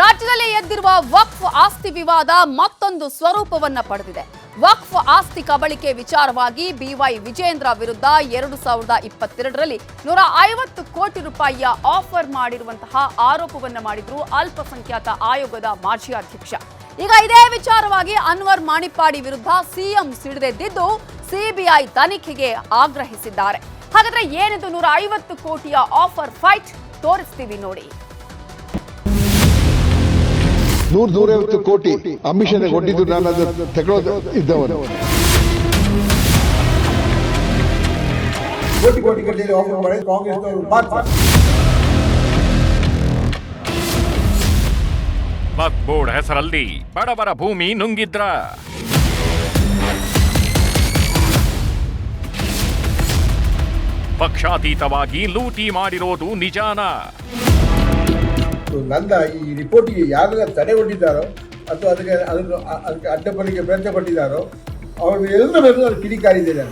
ರಾಜ್ಯದಲ್ಲಿ ಎದ್ದಿರುವ ವಕ್ಫ್ ಆಸ್ತಿ ವಿವಾದ ಮತ್ತೊಂದು ಸ್ವರೂಪವನ್ನ ಪಡೆದಿದೆ. ವಕ್ಫ್ ಆಸ್ತಿ ಕಬಳಿಕೆ ವಿಚಾರವಾಗಿ ಬಿವೈ ವಿಜೇಂದ್ರ ವಿರುದ್ಧ ಎರಡು ಸಾವಿರದ ಇಪ್ಪತ್ತೆರಡರಲ್ಲಿ ನೂರ ಐವತ್ತು ಕೋಟಿ ರೂಪಾಯಿಯ ಆಫರ್ ಮಾಡಿರುವಂತಹ ಆರೋಪವನ್ನು ಮಾಡಿದ್ರು ಅಲ್ಪಸಂಖ್ಯಾತ ಆಯೋಗದ ಮಾಜಿ ಅಧ್ಯಕ್ಷ. ಈಗ ಇದೇ ವಿಚಾರವಾಗಿ ಅನ್ವರ್ ಮಾಣಿಪ್ಪಾಡಿ ವಿರುದ್ಧ ಸಿಎಂ ಸಿಡಿದೆದ್ದಿದ್ದು ಸಿಬಿಐ ತನಿಖೆಗೆ ಆಗ್ರಹಿಸಿದ್ದಾರೆ. ಹಾಗಾದ್ರೆ ಏನಿದು ನೂರ ಐವತ್ತು ಕೋಟಿಯ ಆಫರ್ ಫೈಟ್? ತೋರಿಸ್ತೀವಿ ನೋಡಿ. ನೂರ ನೂರೈವತ್ತು ಕೋಟಿ ಅಮಿಷನ್ ಕೊಟ್ಟಿದ್ದು ನಾನು ಅದನ್ನು ತಗೊಳ್ಳೋದು ಇದ್ದವನು. ಕೋಟಿ ಕೋಟಿ ಗಟ್ಟಲೆ ಆಫರ್ ಮಾಡಿ ಕಾಂಗ್ರೆಸ್ ಬೋರ್ಡ್ ಹೆಸರಲ್ಲಿ ಬಡವರ ಭೂಮಿ ನುಂಗಿದ್ರ. ಪಕ್ಷಾತೀತವಾಗಿ ಲೂಟಿ ಮಾಡಿರೋದು ನಿಜಾನ. ನನ್ನ ಈ ರಿಪೋರ್ಟಿಗೆ ಯಾರೆಲ್ಲ ತಡೆ ಒಡ್ಡಿದ್ದಾರೋ ಅಥವಾ ಅದಕ್ಕೆ ಅದನ್ನು, ಅದಕ್ಕೆ ಅಡ್ಡಪಡಿಗೆ ಪ್ರಯತ್ನ ಪಟ್ಟಿದ್ದಾರೋ ಅವರು ಎಲ್ಲರ ಮೇಲೆ ಕಿಡಿಕಾರಿದ್ದೇನೆ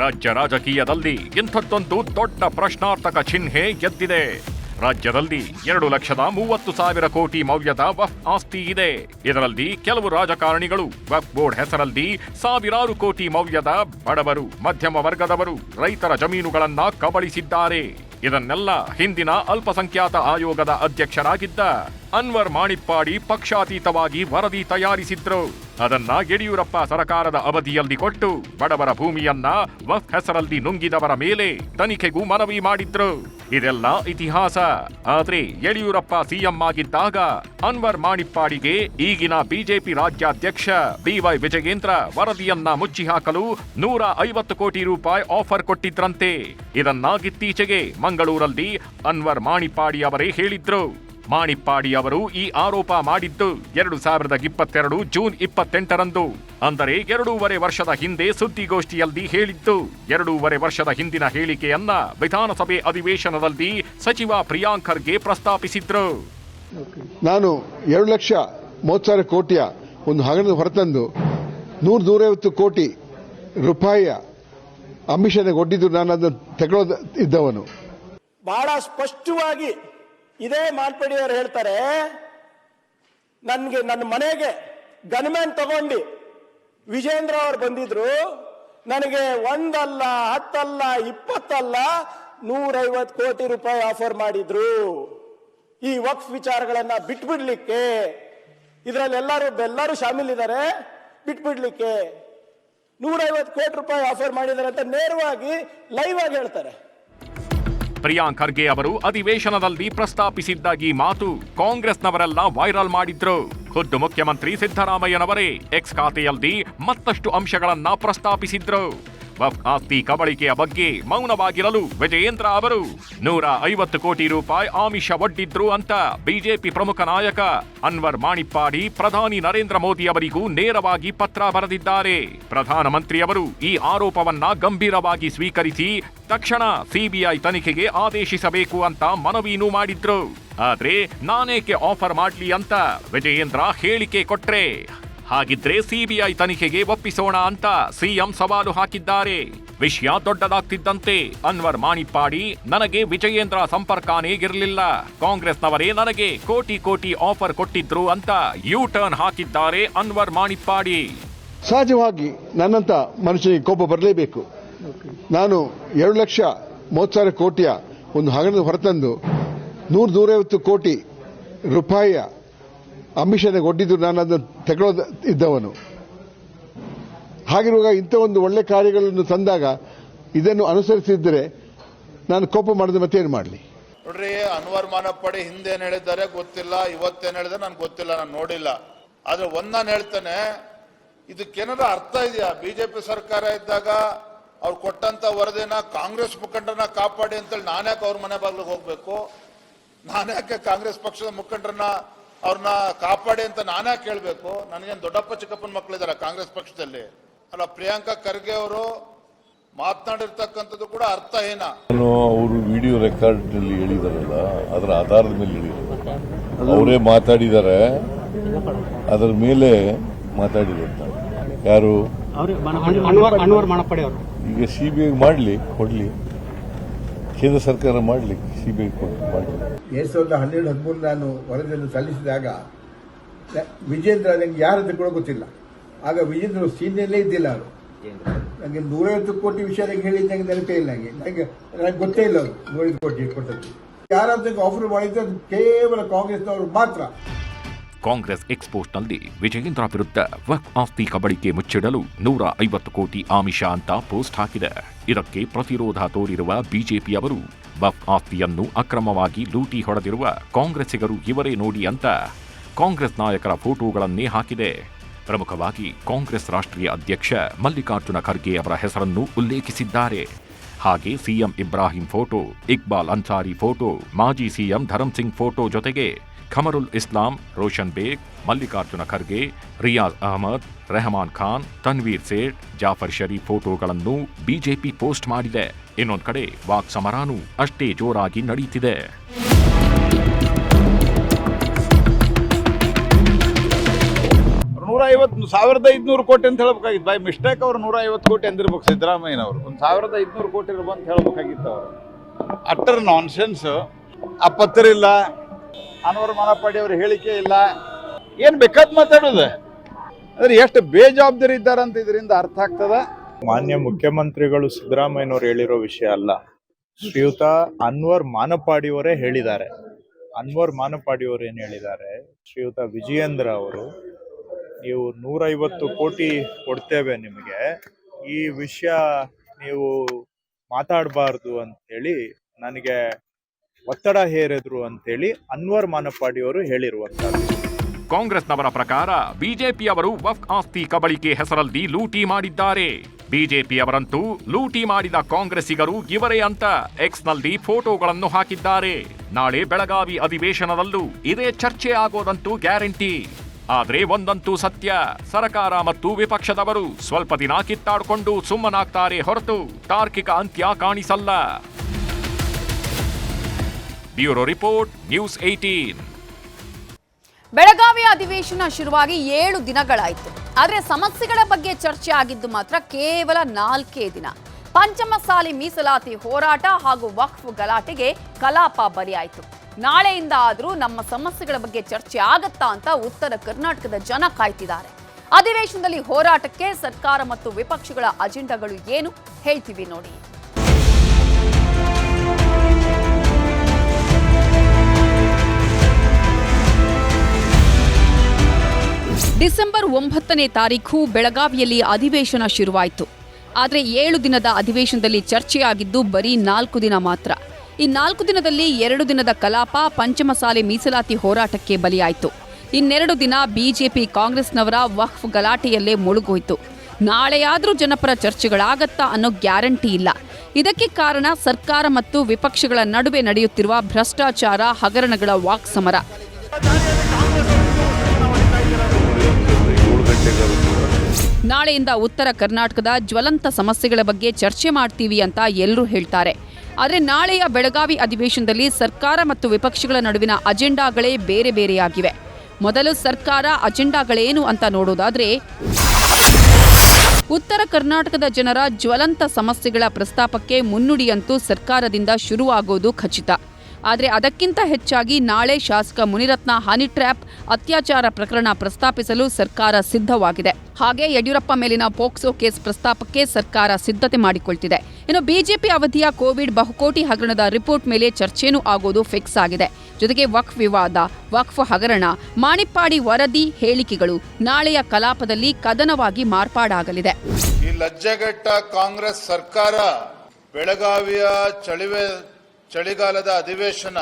ರಾಜ್ಯ ರಾಜಕೀಯದಲ್ಲಿ ಇಂಥದ್ದೊಂದು ದೊಡ್ಡ ಪ್ರಶ್ನಾರ್ಥಕ ಚಿಹ್ನೆ ಎದ್ದಿದೆ. ರಾಜ್ಯದಲ್ಲಿ ಎರಡು ಲಕ್ಷದ ಮೂವತ್ತು ಸಾವಿರ ಕೋಟಿ ಮೌಲ್ಯದ ವಫ್ ಆಸ್ತಿ ಇದೆ. ಇದರಲ್ಲಿ ಕೆಲವು ರಾಜಕಾರಣಿಗಳು ವಫ್ ಬೋರ್ಡ್ ಹೆಸರಲ್ಲಿ ಸಾವಿರಾರು ಕೋಟಿ ಮೌಲ್ಯದ ಬಡವರು, ಮಧ್ಯಮ ವರ್ಗದವರು ರೈತರ ಜಮೀನುಗಳನ್ನ ಕಬಳಿಸಿದ್ದಾರೆ. ಇದನ್ನೆಲ್ಲ ಹಿಂದಿನ ಅಲ್ಪಸಂಖ್ಯಾತ ಆಯೋಗದ ಅಧ್ಯಕ್ಷರಾಗಿದ್ದ ಅನ್ವರ್ ಮಾಣಿಪ್ಪಾಡಿ ಪಕ್ಷಾತೀತವಾಗಿ ವರದಿ ತಯಾರಿಸಿದ್ರು. ಅದನ್ನ ಯಡಿಯೂರಪ್ಪ ಸರಕಾರದ ಅವಧಿಯಲ್ಲಿ ಕೊಟ್ಟು ಬಡವರ ಭೂಮಿಯನ್ನ ವಫ್ ಹೆಸರಲ್ಲಿ ನುಂಗಿದವರ ಮೇಲೆ ತನಿಖೆಗೂ ಮನವಿ ಮಾಡಿದ್ರು. ಇದೆಲ್ಲ ಇತಿಹಾಸ. ಆದ್ರೆ ಯಡಿಯೂರಪ್ಪ ಸಿಎಂ ಆಗಿದ್ದಾಗ ಅನ್ವರ್ ಮಾಣಿಪ್ಪಾಡಿಗೆ ಈಗಿನ ಬಿಜೆಪಿ ರಾಜ್ಯಾಧ್ಯಕ್ಷ ಬಿವೈ ವಿಜಯೇಂದ್ರ ವರದಿಯನ್ನ ಮುಚ್ಚಿ ಹಾಕಲು ನೂರ ಐವತ್ತು ಕೋಟಿ ರೂಪಾಯಿ ಆಫರ್ ಕೊಟ್ಟಿದ್ರಂತೆ. ಇದನ್ನ ಇತ್ತೀಚೆಗೆ ಮಂಗಳೂರಲ್ಲಿ ಅನ್ವರ್ ಮಾಣಿಪ್ಪಾಡಿ ಅವರೇ ಹೇಳಿದ್ರು. ಮಾಣಿಪ್ಪಾಡಿ ಅವರು ಈ ಆರೋಪ ಮಾಡಿದ್ದು ಎರಡು ಸಾವಿರದ ಇಪ್ಪತ್ತೆರಡು ಜೂನ್ ಇಪ್ಪತ್ತೆಂಟರಂದು. ಅಂದರೆ ಎರಡೂವರೆ ವರ್ಷದ ಹಿಂದೆ ಸುದ್ದಿಗೋಷ್ಠಿಯಲ್ಲಿ ಹೇಳಿದ್ದು ಎರಡೂವರೆ ವರ್ಷದ ಹಿಂದಿನ ಹೇಳಿಕೆಯನ್ನ ವಿಧಾನಸಭೆ ಅಧಿವೇಶನದಲ್ಲಿ ಸಚಿವ ಪ್ರಿಯಾಂಕರ್ಗೆ ಪ್ರಸ್ತಾಪಿಸಿದ್ರು. ನಾನು ಎರಡು ಲಕ್ಷ ಮೂವತ್ತು ಸಾವಿರ ಕೋಟಿಯ ಒಂದು ಹಗರಣ ಹೊರತಂದು ನೂರ ನೂರೈವತ್ತು ಕೋಟಿ ರೂಪಾಯಿಯ ಅಮಿಷನ್ ಒಡ್ಡಿದ್ದು ನಾನು ಅದನ್ನು ತಗೊಳ್ಳೋದು ಇದ್ದವನು. ಬಹಳ ಸ್ಪಷ್ಟವಾಗಿ ಇದೇ ಮಾಲ್ಪಡಿಯವರು ಹೇಳ್ತಾರೆ, ನನಗೆ ನನ್ನ ಮನೆಗೆ ಗನ್ಮ್ಯಾನ್ ತಗೊಂಡು. ವಿಜೇಂದ್ರ ಅವರು ಬಂದಿದ್ರು, ನನಗೆ ಒಂದಲ್ಲ, ಹತ್ತಲ್ಲ, ಇಪ್ಪತ್ತಲ್ಲ, ನೂರೈವತ್ತು ಕೋಟಿ ರೂಪಾಯಿ ಆಫರ್ ಮಾಡಿದ್ರು. ಈ ವಕ್ಫ್ ವಿಚಾರಗಳನ್ನ ಬಿಟ್ಬಿಡ್ಲಿಕ್ಕೆ, ಇದರಲ್ಲಿ ಎಲ್ಲರೂ ಎಲ್ಲರೂ ಶಾಮೀಲಿದ್ದಾರೆ, ಬಿಟ್ಬಿಡ್ಲಿಕ್ಕೆ. ನೂರೈವತ್ತು ಕೋಟಿ ರೂಪಾಯಿ ಆಫರ್ ಮಾಡಿದ್ದಾರೆ ಅಂತ ನೇರವಾಗಿ ಲೈವ್ ಆಗಿ ಹೇಳ್ತಾರೆ. ಪ್ರಿಯಾಂಕ್ ಖರ್ಗೆ ಅವರು ಅಧಿವೇಶನದಲ್ಲಿ ಪ್ರಸ್ತಾಪಿಸಿದ್ದಾಗಿ ಮಾತು ಕಾಂಗ್ರೆಸ್ನವರೆಲ್ಲ ವೈರಲ್ ಮಾಡಿದ್ರು. ಖುದ್ದು ಮುಖ್ಯಮಂತ್ರಿ ಸಿದ್ದರಾಮಯ್ಯನವರೇ ಎಕ್ಸ್ ಖಾತೆಯಲ್ಲಿ ಮತ್ತಷ್ಟು ಅಂಶಗಳನ್ನ ಪ್ರಸ್ತಾಪಿಸಿದ್ರು. ವಫ್ ಆಸ್ತಿ ಕಬಳಿಕೆಯ ಬಗ್ಗೆ ಮೌನವಾಗಿರಲು ವಿಜಯೇಂದ್ರ ಅವರು ನೂರ ಐವತ್ತು ಕೋಟಿ ರೂಪಾಯಿ ಆಮಿಷ ಒಡ್ಡಿದ್ರು ಅಂತ ಬಿಜೆಪಿ ಪ್ರಮುಖ ನಾಯಕ ಅನ್ವರ್ ಮಾಣಿಪ್ಪಾಡಿ ಪ್ರಧಾನಿ ನರೇಂದ್ರ ಮೋದಿ ಅವರಿಗೂ ನೇರವಾಗಿ ಪತ್ರ ಬರೆದಿದ್ದಾರೆ. ಪ್ರಧಾನಮಂತ್ರಿಯವರು ಈ ಆರೋಪವನ್ನ ಗಂಭೀರವಾಗಿ ಸ್ವೀಕರಿಸಿ ತಕ್ಷಣ ಸಿಬಿಐ ತನಿಖೆಗೆ ಆದೇಶಿಸಬೇಕು ಅಂತ ಮನವಿನೂ ಮಾಡಿದ್ರು. ಆದ್ರೆ ನಾನೇಕೆ ಆಫರ್ ಮಾಡ್ಲಿ ಅಂತ ವಿಜಯೇಂದ್ರ ಹೇಳಿಕೆ ಕೊಟ್ರೆ ಹಾಗಿದ್ರೆ ಸಿಬಿಐ ತನಿಖೆಗೆ ಒಪ್ಪಿಸೋಣ ಅಂತ ಸಿಎಂ ಸವಾಲು ಹಾಕಿದ್ದಾರೆ. ವಿಷಯ ದೊಡ್ಡದಾಗ್ತಿದ್ದಂತೆ ಅನ್ವರ್ ಮಾಣಿಪ್ಪಾಡಿ, ನನಗೆ ವಿಜಯೇಂದ್ರ ಸಂಪರ್ಕನೇ ಇರಲಿಲ್ಲ. ಕಾಂಗ್ರೆಸ್ನವರೇ ನನಗೆ ಕೋಟಿ ಕೋಟಿ ಆಫರ್ ಕೊಟ್ಟಿದ್ರು ಅಂತ ಯು ಟರ್ನ್ ಹಾಕಿದ್ದಾರೆ ಅನ್ವರ್ ಮಾಣಿಪ್ಪಾಡಿ. ಸಹಜವಾಗಿ ನನ್ನಂತ ಮನುಷ್ಯನಿಗೆ ಕೋಪ ಬರಲೇಬೇಕು. ನಾನು ಎರಡು ಲಕ್ಷ ಮೂವತ್ತು ಸಾವಿರ ಕೋಟಿಯ ಒಂದು ಹಗರಣ ಹೊರತಂದು ನೂರ ನೂರೈವತ್ತು ಕೋಟಿ ರೂಪಾಯಿಯ ಅಮಿಷನ್ ಕೊಟ್ಟಿದ್ದು ನಾನು ಅದನ್ನು ತಗೊಳ್ಳೋದು ಇದ್ದವನು. ಹಾಗಿರುವಾಗ ಇಂಥ ಒಂದು ಒಳ್ಳೆ ಕಾರ್ಯಗಳನ್ನು ತಂದಾಗ ಇದನ್ನು ಅನುಸರಿಸಿದ್ರೆ ನಾನು ಕೋಪ ಮಾಡಿದ ಮತ್ತೇನು ಮಾಡಲಿ? ನೋಡ್ರಿ, ಅನ್ವರ್ ಮಾನಪ್ಪಡಿ ಹಿಂದೆ ಏನು ಹೇಳಿದ್ದಾರೆ ಗೊತ್ತಿಲ್ಲ ಇವತ್ತೇನು ಹೇಳಿದ್ರೆ ನಾನು ಗೊತ್ತಿಲ್ಲ, ನಾನು ನೋಡಿಲ್ಲ. ಆದರೆ ಒಂದ್ ನಾನು ಹೇಳ್ತೇನೆ ಇದಕ್ಕೇನಾದ್ರೂ ಅರ್ಥ ಇದೆಯಾ? ಬಿಜೆಪಿ ಸರ್ಕಾರ ಇದ್ದಾಗ ಅವ್ರು ಕೊಟ್ಟಂತ ವರದಿನ ಕಾಂಗ್ರೆಸ್ ಮುಖಂಡರನ್ನ ಕಾಪಾಡಿ ಅಂತೇಳಿ ನಾನ್ಯಾಕೆ ಅವ್ರ ಮನೆ ಬಾಗ್ಲಿಗೆ ಹೋಗ್ಬೇಕು? ನಾನ್ಯಾಕೆ ಕಾಂಗ್ರೆಸ್ ಪಕ್ಷದ ಮುಖಂಡರನ್ನ ಅವ್ರನ್ನ ಕಾಪಾಡಿ ಅಂತ ನಾನೇ ಕೇಳಬೇಕು ನನಗೇನು ದೊಡ್ಡಪ್ಪ ಚಿಕ್ಕಪ್ಪನ ಮಕ್ಕಳಿದ್ದಾರೆ ಕಾಂಗ್ರೆಸ್ ಪಕ್ಷದಲ್ಲಿ ಅಲ್ಲ ಪ್ರಿಯಾಂಕಾ ಖರ್ಗೆ ಅವರು ಮಾತನಾಡಿರ್ತಕ್ಕಂಥದ್ದು ಕೂಡ ಅರ್ಥಹೀನ ಅವರು ವಿಡಿಯೋ ರೆಕಾರ್ಡ್ನಲ್ಲಿ ಹೇಳಿದಾರಲ್ಲ ಅದರ ಆಧಾರದ ಮೇಲೆ ಹೇಳಿದ್ದಾರೆ ಅವರೇ ಮಾತಾಡಿದ್ದಾರೆ ಅದರ ಮೇಲೆ ಮಾತಾಡಿದಂತ ಯಾರು ಈಗ ಸಿಬಿಐ ಮಾಡಲಿ ಕೊಡಲಿ ಕೇಂದ್ರ ಸರ್ಕಾರ ಮಾಡಲಿ ಸಿಬಿಐ ಕೋರ್ಟ್ ಮಾಡಲಿಕ್ಕೆ. ಎರಡ್ ಸಾವಿರದ ಹನ್ನೆರಡು, ಹದಿಮೂರು ನಾನು ವರದಿಯನ್ನು ಸಲ್ಲಿಸಿದಾಗ, ವಿಜೇಂದ್ರ ನನಗೆ ಯಾರಂತ ಕೂಡ ಗೊತ್ತಿಲ್ಲ. ಆಗ ವಿಜೇಂದ್ರ ಸೀನಿಯಲ್ಲೇ ಇದ್ದಿಲ್ಲ ಅವರು. ನನಗೆ ನೂರೈವತ್ತು ಕೋಟಿ ವಿಷಯ ಹೇಳಿದ್ದು ನನಗೆ ನೆನಪೇ ಇಲ್ಲ ನನಗೆ ನನಗೆ ನನಗೆ ಗೊತ್ತೇ ಇಲ್ಲ ಅವರು ನೂರೈವತ್ತು ಕೋಟಿ ಕೊಟ್ಟದ್ದು ಯಾರಂತ ಆಫರ್ ಮಾಡಿದ್ದು ಕೇವಲ ಕಾಂಗ್ರೆಸ್ನವರು ಮಾತ್ರ. ಕಾಂಗ್ರೆಸ್ ಎಕ್ಸ್ಪೋಸ್ಟ್ನಲ್ಲಿ ವಿಜಯೇಂದ್ರ ವಿರುದ್ಧ ವಕ್ ಆಸ್ತಿ ಕಬಳಿಕೆ ಮುಚ್ಚಿಡಲು ನೂರ ಐವತ್ತು ಕೋಟಿ ಆಮಿಷ ಅಂತ ಪೋಸ್ಟ್ ಹಾಕಿದೆ. ಇದಕ್ಕೆ ಪ್ರತಿರೋಧ ತೋರಿರುವ ಬಿಜೆಪಿಯವರು ವಕ್ ಆಸ್ತಿಯನ್ನು ಅಕ್ರಮವಾಗಿ ಲೂಟಿ ಹೊಡೆದಿರುವ ಕಾಂಗ್ರೆಸ್ಸಿಗರು ಇವರೇ ನೋಡಿ ಅಂತ ಕಾಂಗ್ರೆಸ್ ನಾಯಕರ ಫೋಟೋಗಳನ್ನೇ ಹಾಕಿದೆ. ಪ್ರಮುಖವಾಗಿ ಕಾಂಗ್ರೆಸ್ ರಾಷ್ಟ್ರೀಯ ಅಧ್ಯಕ್ಷ ಮಲ್ಲಿಕಾರ್ಜುನ ಖರ್ಗೆ ಅವರ ಹೆಸರನ್ನು ಉಲ್ಲೇಖಿಸಿದ್ದಾರೆ. ಹಾಗೆ CM Ibrahim photo, Iqbal Ansari photo, ಮಾಜಿ ಸಿಎಂ ಧರಮ್ ಸಿಂಗ್ ಫೋಟೋ ಜೊತೆಗೆ ಖಮರುಲ್ ಇಸ್ಲಾಂ, ರೋಷನ್ ಬೇಗ್, ಮಲ್ಲಿಕಾರ್ಜುನ ಖರ್ಗೆ, ರಿಯಾಜ್ ಅಹಮದ್, ರೆಹಮಾನ್ ಖಾನ್, ತನ್ವೀರ್ ಸೇಠ್, ಜಾಫರ್ ಶರೀಫ್ ಫೋಟೋಗಳನ್ನು ಬಿಜೆಪಿ ಪೋಸ್ಟ್ ಮಾಡಿದೆ. ಇನ್ನೊಂದು ಕಡೆ ವಾಕ್ ಸಮರಾನು ಅಷ್ಟೇ ಜೋರಾಗಿ ನಡೆಯುತ್ತಿದೆ ನೂರ ಐವತ್ತು ಸಾವಿರದ ಐದುನೂರು ಕೋಟಿ ಅಂತ ಹೇಳ್ಬೇಕಾಗಿತ್ತು. ಬೈ ಮಿಸ್ಟೇಕ್ ಅವ್ರು ನೂರ ಐವತ್ತು ಕೋಟಿ ಅಂದಿರ್ಬೇಕು ಸಿದ್ದರಾಮಯ್ಯನವರು ಒಂದು ಸಾವಿರದ ಐದುನೂರು ಕೋಟಿ ಇರ್ಬೋದು ಅಂತ ಹೇಳ್ಬೇಕಾಗಿತ್ತು ಅವರು. ಅಟ್ಟರ್ ನಾನ್ಸೆನ್ಸ್ ಆ ಪತ್ರ ಅನ್ವರ್ ಮಾನಪಾಡಿ ಅವ್ರ ಹೇಳಿಕೆ ಇಲ್ಲ. ಏನು ಬೇಕಾದ್ ಮಾತಾಡೋದು? ಅಂದ್ರೆ ಎಷ್ಟು ಬೇಜವಾಬ್ದಾರಿ ಇದ್ದಾರಂತ ಇದರಿಂದ ಅರ್ಥ ಆಗ್ತದ. ಮಾನ್ಯ ಮುಖ್ಯಮಂತ್ರಿಗಳು ಸಿದ್ದರಾಮಯ್ಯನವರು ಹೇಳಿರೋ ವಿಷಯ ಅಲ್ಲ. ಶ್ರೀಯುತ ಅನ್ವರ್ ಮಾನಪಾಡಿಯವರೇ ಹೇಳಿದ್ದಾರೆ. ಅನ್ವರ್ ಮಾನಪಾಡಿಯವರು ಏನು ಹೇಳಿದ್ದಾರೆ? ಶ್ರೀಯುತ ವಿಜಯೇಂದ್ರ ಅವರು, ನೀವು ನೂರೈವತ್ತು ಕೋಟಿ ಕೊಡ್ತೇವೆ ನಿಮಗೆ. ಈ ವಿಷಯ ನೀವು ಮಾತಾಡಬಾರ್ದು ಅಂತೇಳಿ ನನಗೆ ಒತ್ತಡ ಹೇರಿದ್ರು ಅಂತೇಳಿ ಅನ್ವರ್ ಮಾನಪಾಡಿಯವರು ಹೇಳಿರುವಂಥದ್ದು. ಕಾಂಗ್ರೆಸ್ನವರ ಪ್ರಕಾರ ಬಿಜೆಪಿಯವರು ವಫ್ ಆಸ್ತಿ ಕಬಳಿಕೆ ಹೆಸರಲ್ಲಿ ಲೂಟಿ ಮಾಡಿದ್ದಾರೆ. ಬಿಜೆಪಿಯವರಂತೂ ಲೂಟಿ ಮಾಡಿದ ಕಾಂಗ್ರೆಸ್ಸಿಗರು ಇವರೇ ಅಂತ ಎಕ್ಸ್ನಲ್ಲಿ ಫೋಟೋಗಳನ್ನು ಹಾಕಿದ್ದಾರೆ. ನಾಳೆ ಬೆಳಗಾವಿ ಅಧಿವೇಶನದಲ್ಲೂ ಇದೇ ಚರ್ಚೆ ಆಗೋದಂತೂ ಗ್ಯಾರಂಟಿ. ಆದರೆ ಒಂದಂತೂ ಸತ್ಯ, ಸರಕಾರ ಮತ್ತು ವಿಪಕ್ಷದವರು ಸ್ವಲ್ಪ ದಿನ ಕಿತ್ತಾಡಿಕೊಂಡು ಸುಮ್ಮನಾಗ್ತಾರೆ ಹೊರತು ತಾರ್ಕಿಕ ಅಂತ್ಯ ಕಾಣಿಸಲ್ಲ. Bureau report, news eighteen Belagavi ಅಧಿವೇಶನ ಶುರುವಾಗಿ ಏಳು ದಿನಗಳಾಯಿತು. ಆದರೆ ಸಮಸ್ಯೆಗಳ ಬಗ್ಗೆ ಚರ್ಚೆ ಆಗಿದ್ದು ಮಾತ್ರ ಕೇವಲ ನಾಲ್ಕೇ ದಿನ. ಪಂಚಮಸಾಲಿ ಮೀಸಲಾತಿ ಹೋರಾಟ ಹಾಗೂ ವಕ್ಫ್ ಗಲಾಟೆಗೆ ಕಲಾಪ ಬರಿಯಾಯಿತು ನಾಳೆಯಿಂದ ಆದರೂ ನಮ್ಮ ಸಮಸ್ಯೆಗಳ ಬಗ್ಗೆ ಚರ್ಚೆ ಆಗತ್ತಾ ಅಂತ ಉತ್ತರ ಕರ್ನಾಟಕದ ಜನ ಕಾಯ್ತಿದ್ದಾರೆ. ಅಧಿವೇಶನದಲ್ಲಿ ಹೋರಾಟಕ್ಕೆ ಸರ್ಕಾರ ಮತ್ತು ವಿಪಕ್ಷಗಳ ಅಜೆಂಡಾಗಳು ಏನು ಹೇಳ್ತೀವಿ ನೋಡಿ. ಡಿಸೆಂಬರ್ ಒಂಬತ್ತನೇ ತಾರೀಖು ಬೆಳಗಾವಿಯಲ್ಲಿ ಅಧಿವೇಶನ ಶುರುವಾಯಿತು. ಆದರೆ ಏಳು ದಿನದ ಅಧಿವೇಶನದಲ್ಲಿ ಚರ್ಚೆಯಾಗಿದ್ದು ಬರೀ ನಾಲ್ಕು ದಿನ ಮಾತ್ರ. ಈ ನಾಲ್ಕು ದಿನದಲ್ಲಿ ಎರಡು ದಿನದ ಕಲಾಪ, ಪಂಚಮಸಾಲೆ ಮೀಸಲಾತಿ ಹೋರಾಟಕ್ಕೆ ಬಲಿಯಾಯಿತು. ಇನ್ನೆರಡು ದಿನ ಬಿಜೆಪಿ ಕಾಂಗ್ರೆಸ್ನವರ ವಕ್ಫ್ ಗಲಾಟೆಯಲ್ಲೇ ಮುಳುಗೋಯಿತು. ನಾಳೆಯಾದರೂ ಜನಪರ ಚರ್ಚೆಗಳಾಗತ್ತಾ ಅನ್ನೋ ಗ್ಯಾರಂಟಿ ಇಲ್ಲ. ಇದಕ್ಕೆ ಕಾರಣ ಸರ್ಕಾರ ಮತ್ತು ವಿಪಕ್ಷಗಳ ನಡುವೆ ನಡೆಯುತ್ತಿರುವ ಭ್ರಷ್ಟಾಚಾರ ಹಗರಣಗಳ ವಾಕ್ ನಾಳೆಯಿಂದ ಉತ್ತರ ಕರ್ನಾಟಕದ ಜ್ವಲಂತ ಸಮಸ್ಯೆಗಳ ಬಗ್ಗೆ ಚರ್ಚೆ ಮಾಡ್ತೀವಿ ಅಂತ ಎಲ್ಲರೂ ಹೇಳ್ತಾರೆ. ಆದರೆ ನಾಳೆಯ ಬೆಳಗಾವಿ ಅಧಿವೇಶನದಲ್ಲಿ ಸರ್ಕಾರ ಮತ್ತು ವಿಪಕ್ಷಗಳ ನಡುವಿನ ಅಜೆಂಡಾಗಳೇ ಬೇರೆ ಬೇರೆಯಾಗಿವೆ. ಮೊದಲು ಸರ್ಕಾರ ಅಜೆಂಡಾಗಳೇನು ಅಂತ ನೋಡೋದಾದ್ರೆ, ಉತ್ತರ ಕರ್ನಾಟಕದ ಜನರ ಜ್ವಲಂತ ಸಮಸ್ಯೆಗಳ ಪ್ರಸ್ತಾಪಕ್ಕೆ ಮುನ್ನುಡಿಯಂತೂ ಸರ್ಕಾರದಿಂದ ಶುರುವಾಗೋದು ಖಚಿತ. ಆದರೆ ಅದಕ್ಕಿಂತ ಹೆಚ್ಚಾಗಿ ನಾಳೆ ಶಾಸಕ ಮುನಿರತ್ನ ಹನಿ ಟ್ರ್ಯಾಪ್ ಅತ್ಯಾಚಾರ ಪ್ರಕರಣ ಪ್ರಸ್ತಾಪಿಸಲು ಸರ್ಕಾರ ಸಿದ್ಧವಾಗಿದೆ. ಹಾಗೆ ಯಡಿಯೂರಪ್ಪ ಮೇಲಿನ ಪೋಕ್ಸೋ ಕೇಸ್ ಪ್ರಸ್ತಾಪಕ್ಕೆ ಸರ್ಕಾರ ಸಿದ್ಧತೆ ಮಾಡಿಕೊಳ್ತಿದೆ. ಇನ್ನು ಬಿಜೆಪಿ ಅವಧಿಯ ಕೋವಿಡ್ ಬಹುಕೋಟಿ ಹಗರಣದ ರಿಪೋರ್ಟ್ ಮೇಲೆ ಚರ್ಚೆನೂ ಆಗೋದು ಫಿಕ್ಸ್ ಆಗಿದೆ. ಜೊತೆಗೆ ವಕ್ಫ್ ವಿವಾದ, ವಕ್ಫ್ ಹಗರಣ, ಮಾಣಿಪ್ಪಾಡಿ ವರದಿ ಹೇಳಿಕೆಗಳು ನಾಳೆಯ ಕಲಾಪದಲ್ಲಿ ಕದನವಾಗಿ ಮಾರ್ಪಾಡಾಗಲಿದೆ. ಈ ಲಜ್ಜೆಗೆಟ್ಟ ಕಾಂಗ್ರೆಸ್ ಸರ್ಕಾರ ಬೆಳಗಾವಿಯ ಚಳಿವೆ ಚಳಿಗಾಲದ ಅಧಿವೇಶನ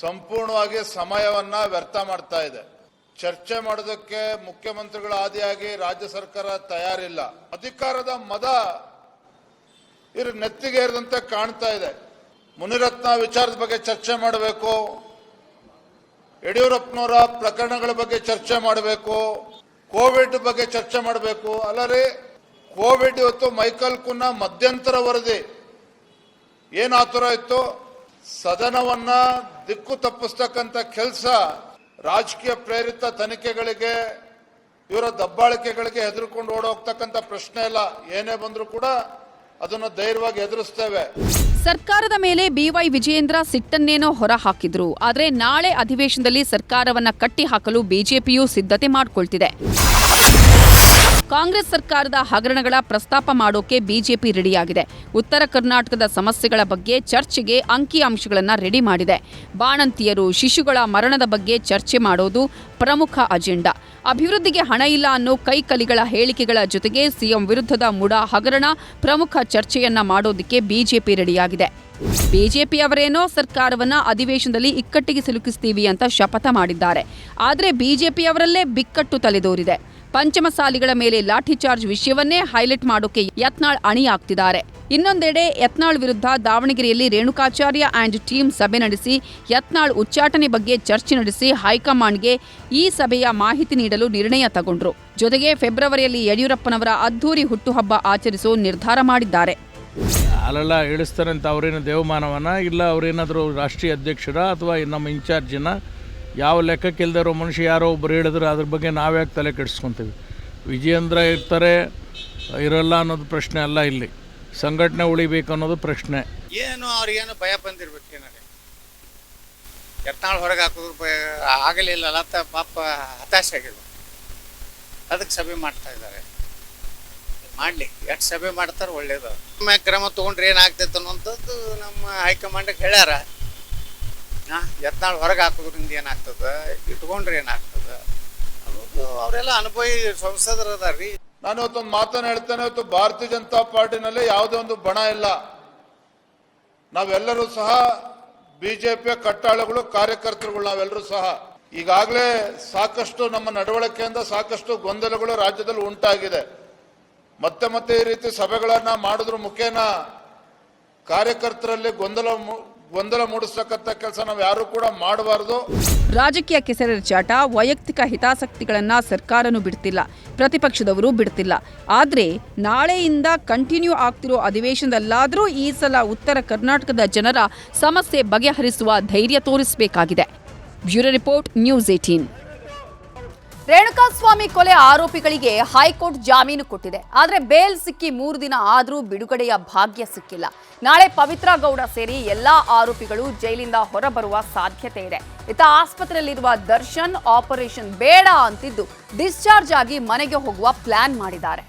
ಸಂಪೂರ್ಣವಾಗಿ ಸಮಯವನ್ನ ವ್ಯರ್ಥ ಮಾಡ್ತಾ ಇದೆ. ಚರ್ಚೆ ಮಾಡೋದಕ್ಕೆ ಮುಖ್ಯಮಂತ್ರಿಗಳ ಆದಿಯಾಗಿ ರಾಜ್ಯ ಸರ್ಕಾರ ತಯಾರಿಲ್ಲ. ಅಧಿಕಾರದ ಮದ ಇವ್ರ ನೆತ್ತಿಗೆ ಏರಿದಂತೆ ಕಾಣ್ತಾ ಇದೆ. ಮುನಿರತ್ನ ವಿಚಾರದ ಬಗ್ಗೆ ಚರ್ಚೆ ಮಾಡಬೇಕು. ಯಡಿಯೂರಪ್ಪನವರ ಪ್ರಕರಣಗಳ ಬಗ್ಗೆ ಚರ್ಚೆ ಮಾಡಬೇಕು. ಕೋವಿಡ್ ಬಗ್ಗೆ ಚರ್ಚೆ ಮಾಡಬೇಕು. ಅಲ್ಲರಿ ಕೋವಿಡ್ ಇವತ್ತು ಮೈಕಲ್ ಕುನ್ನ ಮಧ್ಯಂತರ ವರದಿ ಏನ್ ಆತುರ ಇತ್ತು? ಸದನವನ್ನ ದಿಕ್ಕು ತಪ್ಪಿಸ್ತಕ್ಕಂಥ ಕೆಲಸ ರಾಜಕೀಯ ಪ್ರೇರಿತ ತನಿಖೆಗಳಿಗೆ ಇವರ ದಬ್ಬಾಳಿಕೆಗಳಿಗೆ ಹೆದರ್ಕೊಂಡು ಓಡೋಗ್ತಕ್ಕಂಥ ಪ್ರಶ್ನೆ ಇಲ್ಲ ಏನೇ ಬಂದರೂ ಕೂಡ ಅದನ್ನು ಧೈರ್ಯವಾಗಿ ಎದುರಿಸ್ತೇವೆ. ಸರ್ಕಾರದ ಮೇಲೆ ಬಿವೈ ವಿಜಯೇಂದ್ರ ಸಿಟ್ಟನ್ನೇನೋ ಹೊರ ಹಾಕಿದ್ರು ಆದರೆ ನಾಳೆ ಅಧಿವೇಶನದಲ್ಲಿ ಸರ್ಕಾರವನ್ನ ಕಟ್ಟಿ ಹಾಕಲು ಬಿಜೆಪಿಯು ಸಿದ್ಧತೆ ಮಾಡಿಕೊಳ್ತಿದೆ. ಕಾಂಗ್ರೆಸ್ ಸರ್ಕಾರದ ಹಗರಣಗಳ ಪ್ರಸ್ತಾಪ ಮಾಡೋಕೆ ಬಿಜೆಪಿ ರೆಡಿಯಾಗಿದೆ. ಉತ್ತರ ಕರ್ನಾಟಕದ ಸಮಸ್ಯೆಗಳ ಬಗ್ಗೆ ಚರ್ಚೆಗೆ ಅಂಕಿಅಂಶಗಳನ್ನು ರೆಡಿ ಮಾಡಿದೆ. ಬಾಣಂತಿಯರು, ಶಿಶುಗಳ ಮರಣದ ಬಗ್ಗೆ ಚರ್ಚೆ ಮಾಡೋದು ಪ್ರಮುಖ ಅಜೆಂಡಾ. ಅಭಿವೃದ್ಧಿಗೆ ಹಣ ಇಲ್ಲ ಅನ್ನೋ ಕೈಕಲಿಗಳ ಹೇಳಿಕೆಗಳ ಜೊತೆಗೆ ಸಿಎಂ ವಿರುದ್ಧದ ಮುಡಾ ಹಗರಣ ಪ್ರಮುಖ ಚರ್ಚೆಯನ್ನ ಮಾಡೋದಕ್ಕೆ ಬಿಜೆಪಿ ರೆಡಿಯಾಗಿದೆ. ಬಿಜೆಪಿಯವರೇನೋ ಸರ್ಕಾರವನ್ನ ಅಧಿವೇಶನದಲ್ಲಿ ಇಕ್ಕಟ್ಟಿಗೆ ಸಿಲುಕಿಸ್ತೀವಿ ಅಂತ ಶಪಥ ಮಾಡಿದ್ದಾರೆ. ಆದರೆ ಬಿಜೆಪಿಯವರಲ್ಲೇ ಬಿಕ್ಕಟ್ಟು ತಲೆದೋರಿದೆ. ಪಂಚಮಸಾಲಿಗಳ ಮೇಲೆ ಲಾಠಿ ಚಾರ್ಜ್ ವಿಷಯವನ್ನೇ ಹೈಲೈಟ್ ಮಾಡೋಕೆ ಯತ್ನಾಳ್ ಅಣಿಯಾಗ್ತಿದ್ದಾರೆ. ಇನ್ನೊಂದೆಡೆ ಯತ್ನಾಳ್ ವಿರುದ್ಧ ದಾವಣಗೆರೆಯಲ್ಲಿ ರೇಣುಕಾಚಾರ್ಯ ಆ್ಯಂಡ್ ಟೀಮ್ ಸಭೆ ನಡೆಸಿ ಯತ್ನಾಳ್ ಉಚ್ಚಾಟನೆ ಬಗ್ಗೆ ಚರ್ಚೆ ನಡೆಸಿ ಹೈಕಮಾಂಡ್ಗೆ ಈ ಸಭೆಯ ಮಾಹಿತಿ ನೀಡಲು ನಿರ್ಣಯ ತಗೊಂಡ್ರು. ಜೊತೆಗೆ ಫೆಬ್ರವರಿಯಲ್ಲಿ ಯಡಿಯೂರಪ್ಪನವರ ಅದ್ಧೂರಿ ಹುಟ್ಟುಹಬ್ಬ ಆಚರಿಸೋ ನಿರ್ಧಾರ ಮಾಡಿದ್ದಾರೆ. ಅಲ್ಲೆಲ್ಲ ಅಂತ ಅವ್ರೇನು ದೇವಮಾನವನ? ಇಲ್ಲ ಅವರೇನಾದರೂ ರಾಷ್ಟ್ರೀಯ ಅಧ್ಯಕ್ಷರ ಅಥವಾ ನಮ್ಮ ಇನ್ಚಾರ್ಜಿನ? ಯಾವ ಲೆಕ್ಕಕ್ಕೆ ಮನುಷ್ಯ ಯಾರೋ ಒಬ್ಬರು ಹೇಳಿದ್ರೆ ಅದ್ರ ಬಗ್ಗೆ ನಾವ್ಯಾಕೆ ತಲೆ ಕೆಡಿಸ್ಕೊತೀವಿ? ವಿಜಯೇಂದ್ರ ಇರ್ತಾರೆ, ಇರಲ್ಲ ಅನ್ನೋದು ಪ್ರಶ್ನೆ ಅಲ್ಲ ಇಲ್ಲಿ. ಸಂಘಟನೆ ಉಳಿಬೇಕು ಅನ್ನೋದು ಪ್ರಶ್ನೆ. ಏನು ಅವ್ರಿಗೇನು ಭಯ ಬಂದಿರ್ಬೇಕು ಏನಾರೆ ಯತ್ನಾಳ್ ಹೊರಗೆ ಹಾಕಿದ್ರು ಭಯ ಆಗಲಿಲ್ಲಲ್ಲ ಅಂತ ಪಾಪ ಹತಾಶೆ ಆಗಿದ್ರು ಅದಕ್ಕೆ ಸಭೆ ಮಾಡ್ತಾ ಇದ್ದಾರೆ. ಮಾಡಲಿ, ಎಷ್ಟು ಸಭೆ ಮಾಡ್ತಾರೆ ಒಳ್ಳೇದು. ಕ್ರಮ ತೊಗೊಂಡ್ರೆ ಏನಾಗ್ತೈತೆ ಅನ್ನುವಂಥದ್ದು ನಮ್ಮ ಹೈಕಮಾಂಡಿಗೆ ಹೇಳ್ಯಾರ. ಹಾಂ? ಯತ್ನಾಳ್ ಹೊರಗೆ ಹಾಕೋದ್ರಿಂದ ಏನಾಗ್ತದೆ? ಇಟ್ಕೊಂಡ್ರೆ ಏನಾಗ್ತದೆ? ಅವರೆಲ್ಲ ಅನುಭವಿ ಸಂಸದರು ಅದಾರ ರೀ ನಾನು ಇವತ್ತೊಂದು ಮಾತನ್ನು ಹೇಳ್ತೇನೆ ಇವತ್ತು ಭಾರತೀಯ ಜನತಾ ಪಾರ್ಟಿನಲ್ಲಿ ಯಾವುದೇ ಒಂದು ಬಣ ಇಲ್ಲ. ನಾವೆಲ್ಲರೂ ಸಹ ಬಿಜೆಪಿಯ ಕಟ್ಟಾಳುಗಳು, ಕಾರ್ಯಕರ್ತರುಗಳು ನಾವೆಲ್ಲರೂ ಸಹ. ಈಗಾಗಲೇ ಸಾಕಷ್ಟು ನಮ್ಮ ನಡವಳಿಕೆಯಿಂದ ಸಾಕಷ್ಟು ಗೊಂದಲಗಳು ರಾಜ್ಯದಲ್ಲಿ ಉಂಟಾಗಿದೆ. ಮತ್ತೆ ಮತ್ತೆ ಈ ರೀತಿ ಸಭೆಗಳನ್ನು ಮಾಡೋದ್ರ ಮುಖೇನ ಕಾರ್ಯಕರ್ತರಲ್ಲಿ ಗೊಂದಲ ಗೊಂದಲ ಮೂಡಿಸ್ತಕ್ಕಂಥ ಕೆಲಸ ನಾವು ಯಾರು ಕೂಡ ಮಾಡಬಾರದು. ರಾಜಕೀಯ ಕೆಸರೆರಚಾಟ, ವೈಯಕ್ತಿಕ ಹಿತಾಸಕ್ತಿಗಳನ್ನ ಸರ್ಕಾರನೂ ಬಿಡ್ತಿಲ್ಲ, ಪ್ರತಿಪಕ್ಷದವರು ಬಿಡ್ತಿಲ್ಲ. ಆದ್ರೆ ನಾಳೆಯಿಂದ ಕಂಟಿನ್ಯೂ ಆಗ್ತಿರೋ ಅಧಿವೇಶನದಲ್ಲಾದರೂ ಈ ಸಲ ಉತ್ತರ ಕರ್ನಾಟಕದ ಜನರ ಸಮಸ್ಯೆ ಬಗೆಹರಿಸುವ ಧೈರ್ಯ ತೋರಿಸಬೇಕಾಗಿದೆ. Bureau report, news eighteen. Renukaswamy ಕೊಲೆ ಆರೋಪಿಗಳಿಗೆ ಹೈಕೋರ್ಟ್ ಜಾಮೀನು ಕೊಟ್ಟಿದೆ. ಆದರೆ ಬೇಲ್ ಸಿಕ್ಕಿ ಮೂರು ದಿನ ಆದರೂ ಬಿಡುಗಡೆಯ ಭಾಗ್ಯ ಸಿಕ್ಕಿಲ್ಲ. ನಾಳೆ ಪವಿತ್ರ ಗೌಡ ಸೇರಿ ಎಲ್ಲಾ ಆರೋಪಿಗಳು ಜೈಲಿಂದ ಹೊರಬರುವ ಸಾಧ್ಯತೆ ಇದೆ. ಇತ ಆಸ್ಪತ್ರೆಯಲ್ಲಿರುವ ದರ್ಶನ್ ಆಪರೇಷನ್ ಬೇಡ ಅಂತಿದ್ದು, ಡಿಸ್ಚಾರ್ಜ್ ಆಗಿ ಮನೆಗೆ ಹೋಗುವ ಪ್ಲಾನ್ ಮಾಡಿದ್ದಾರೆ.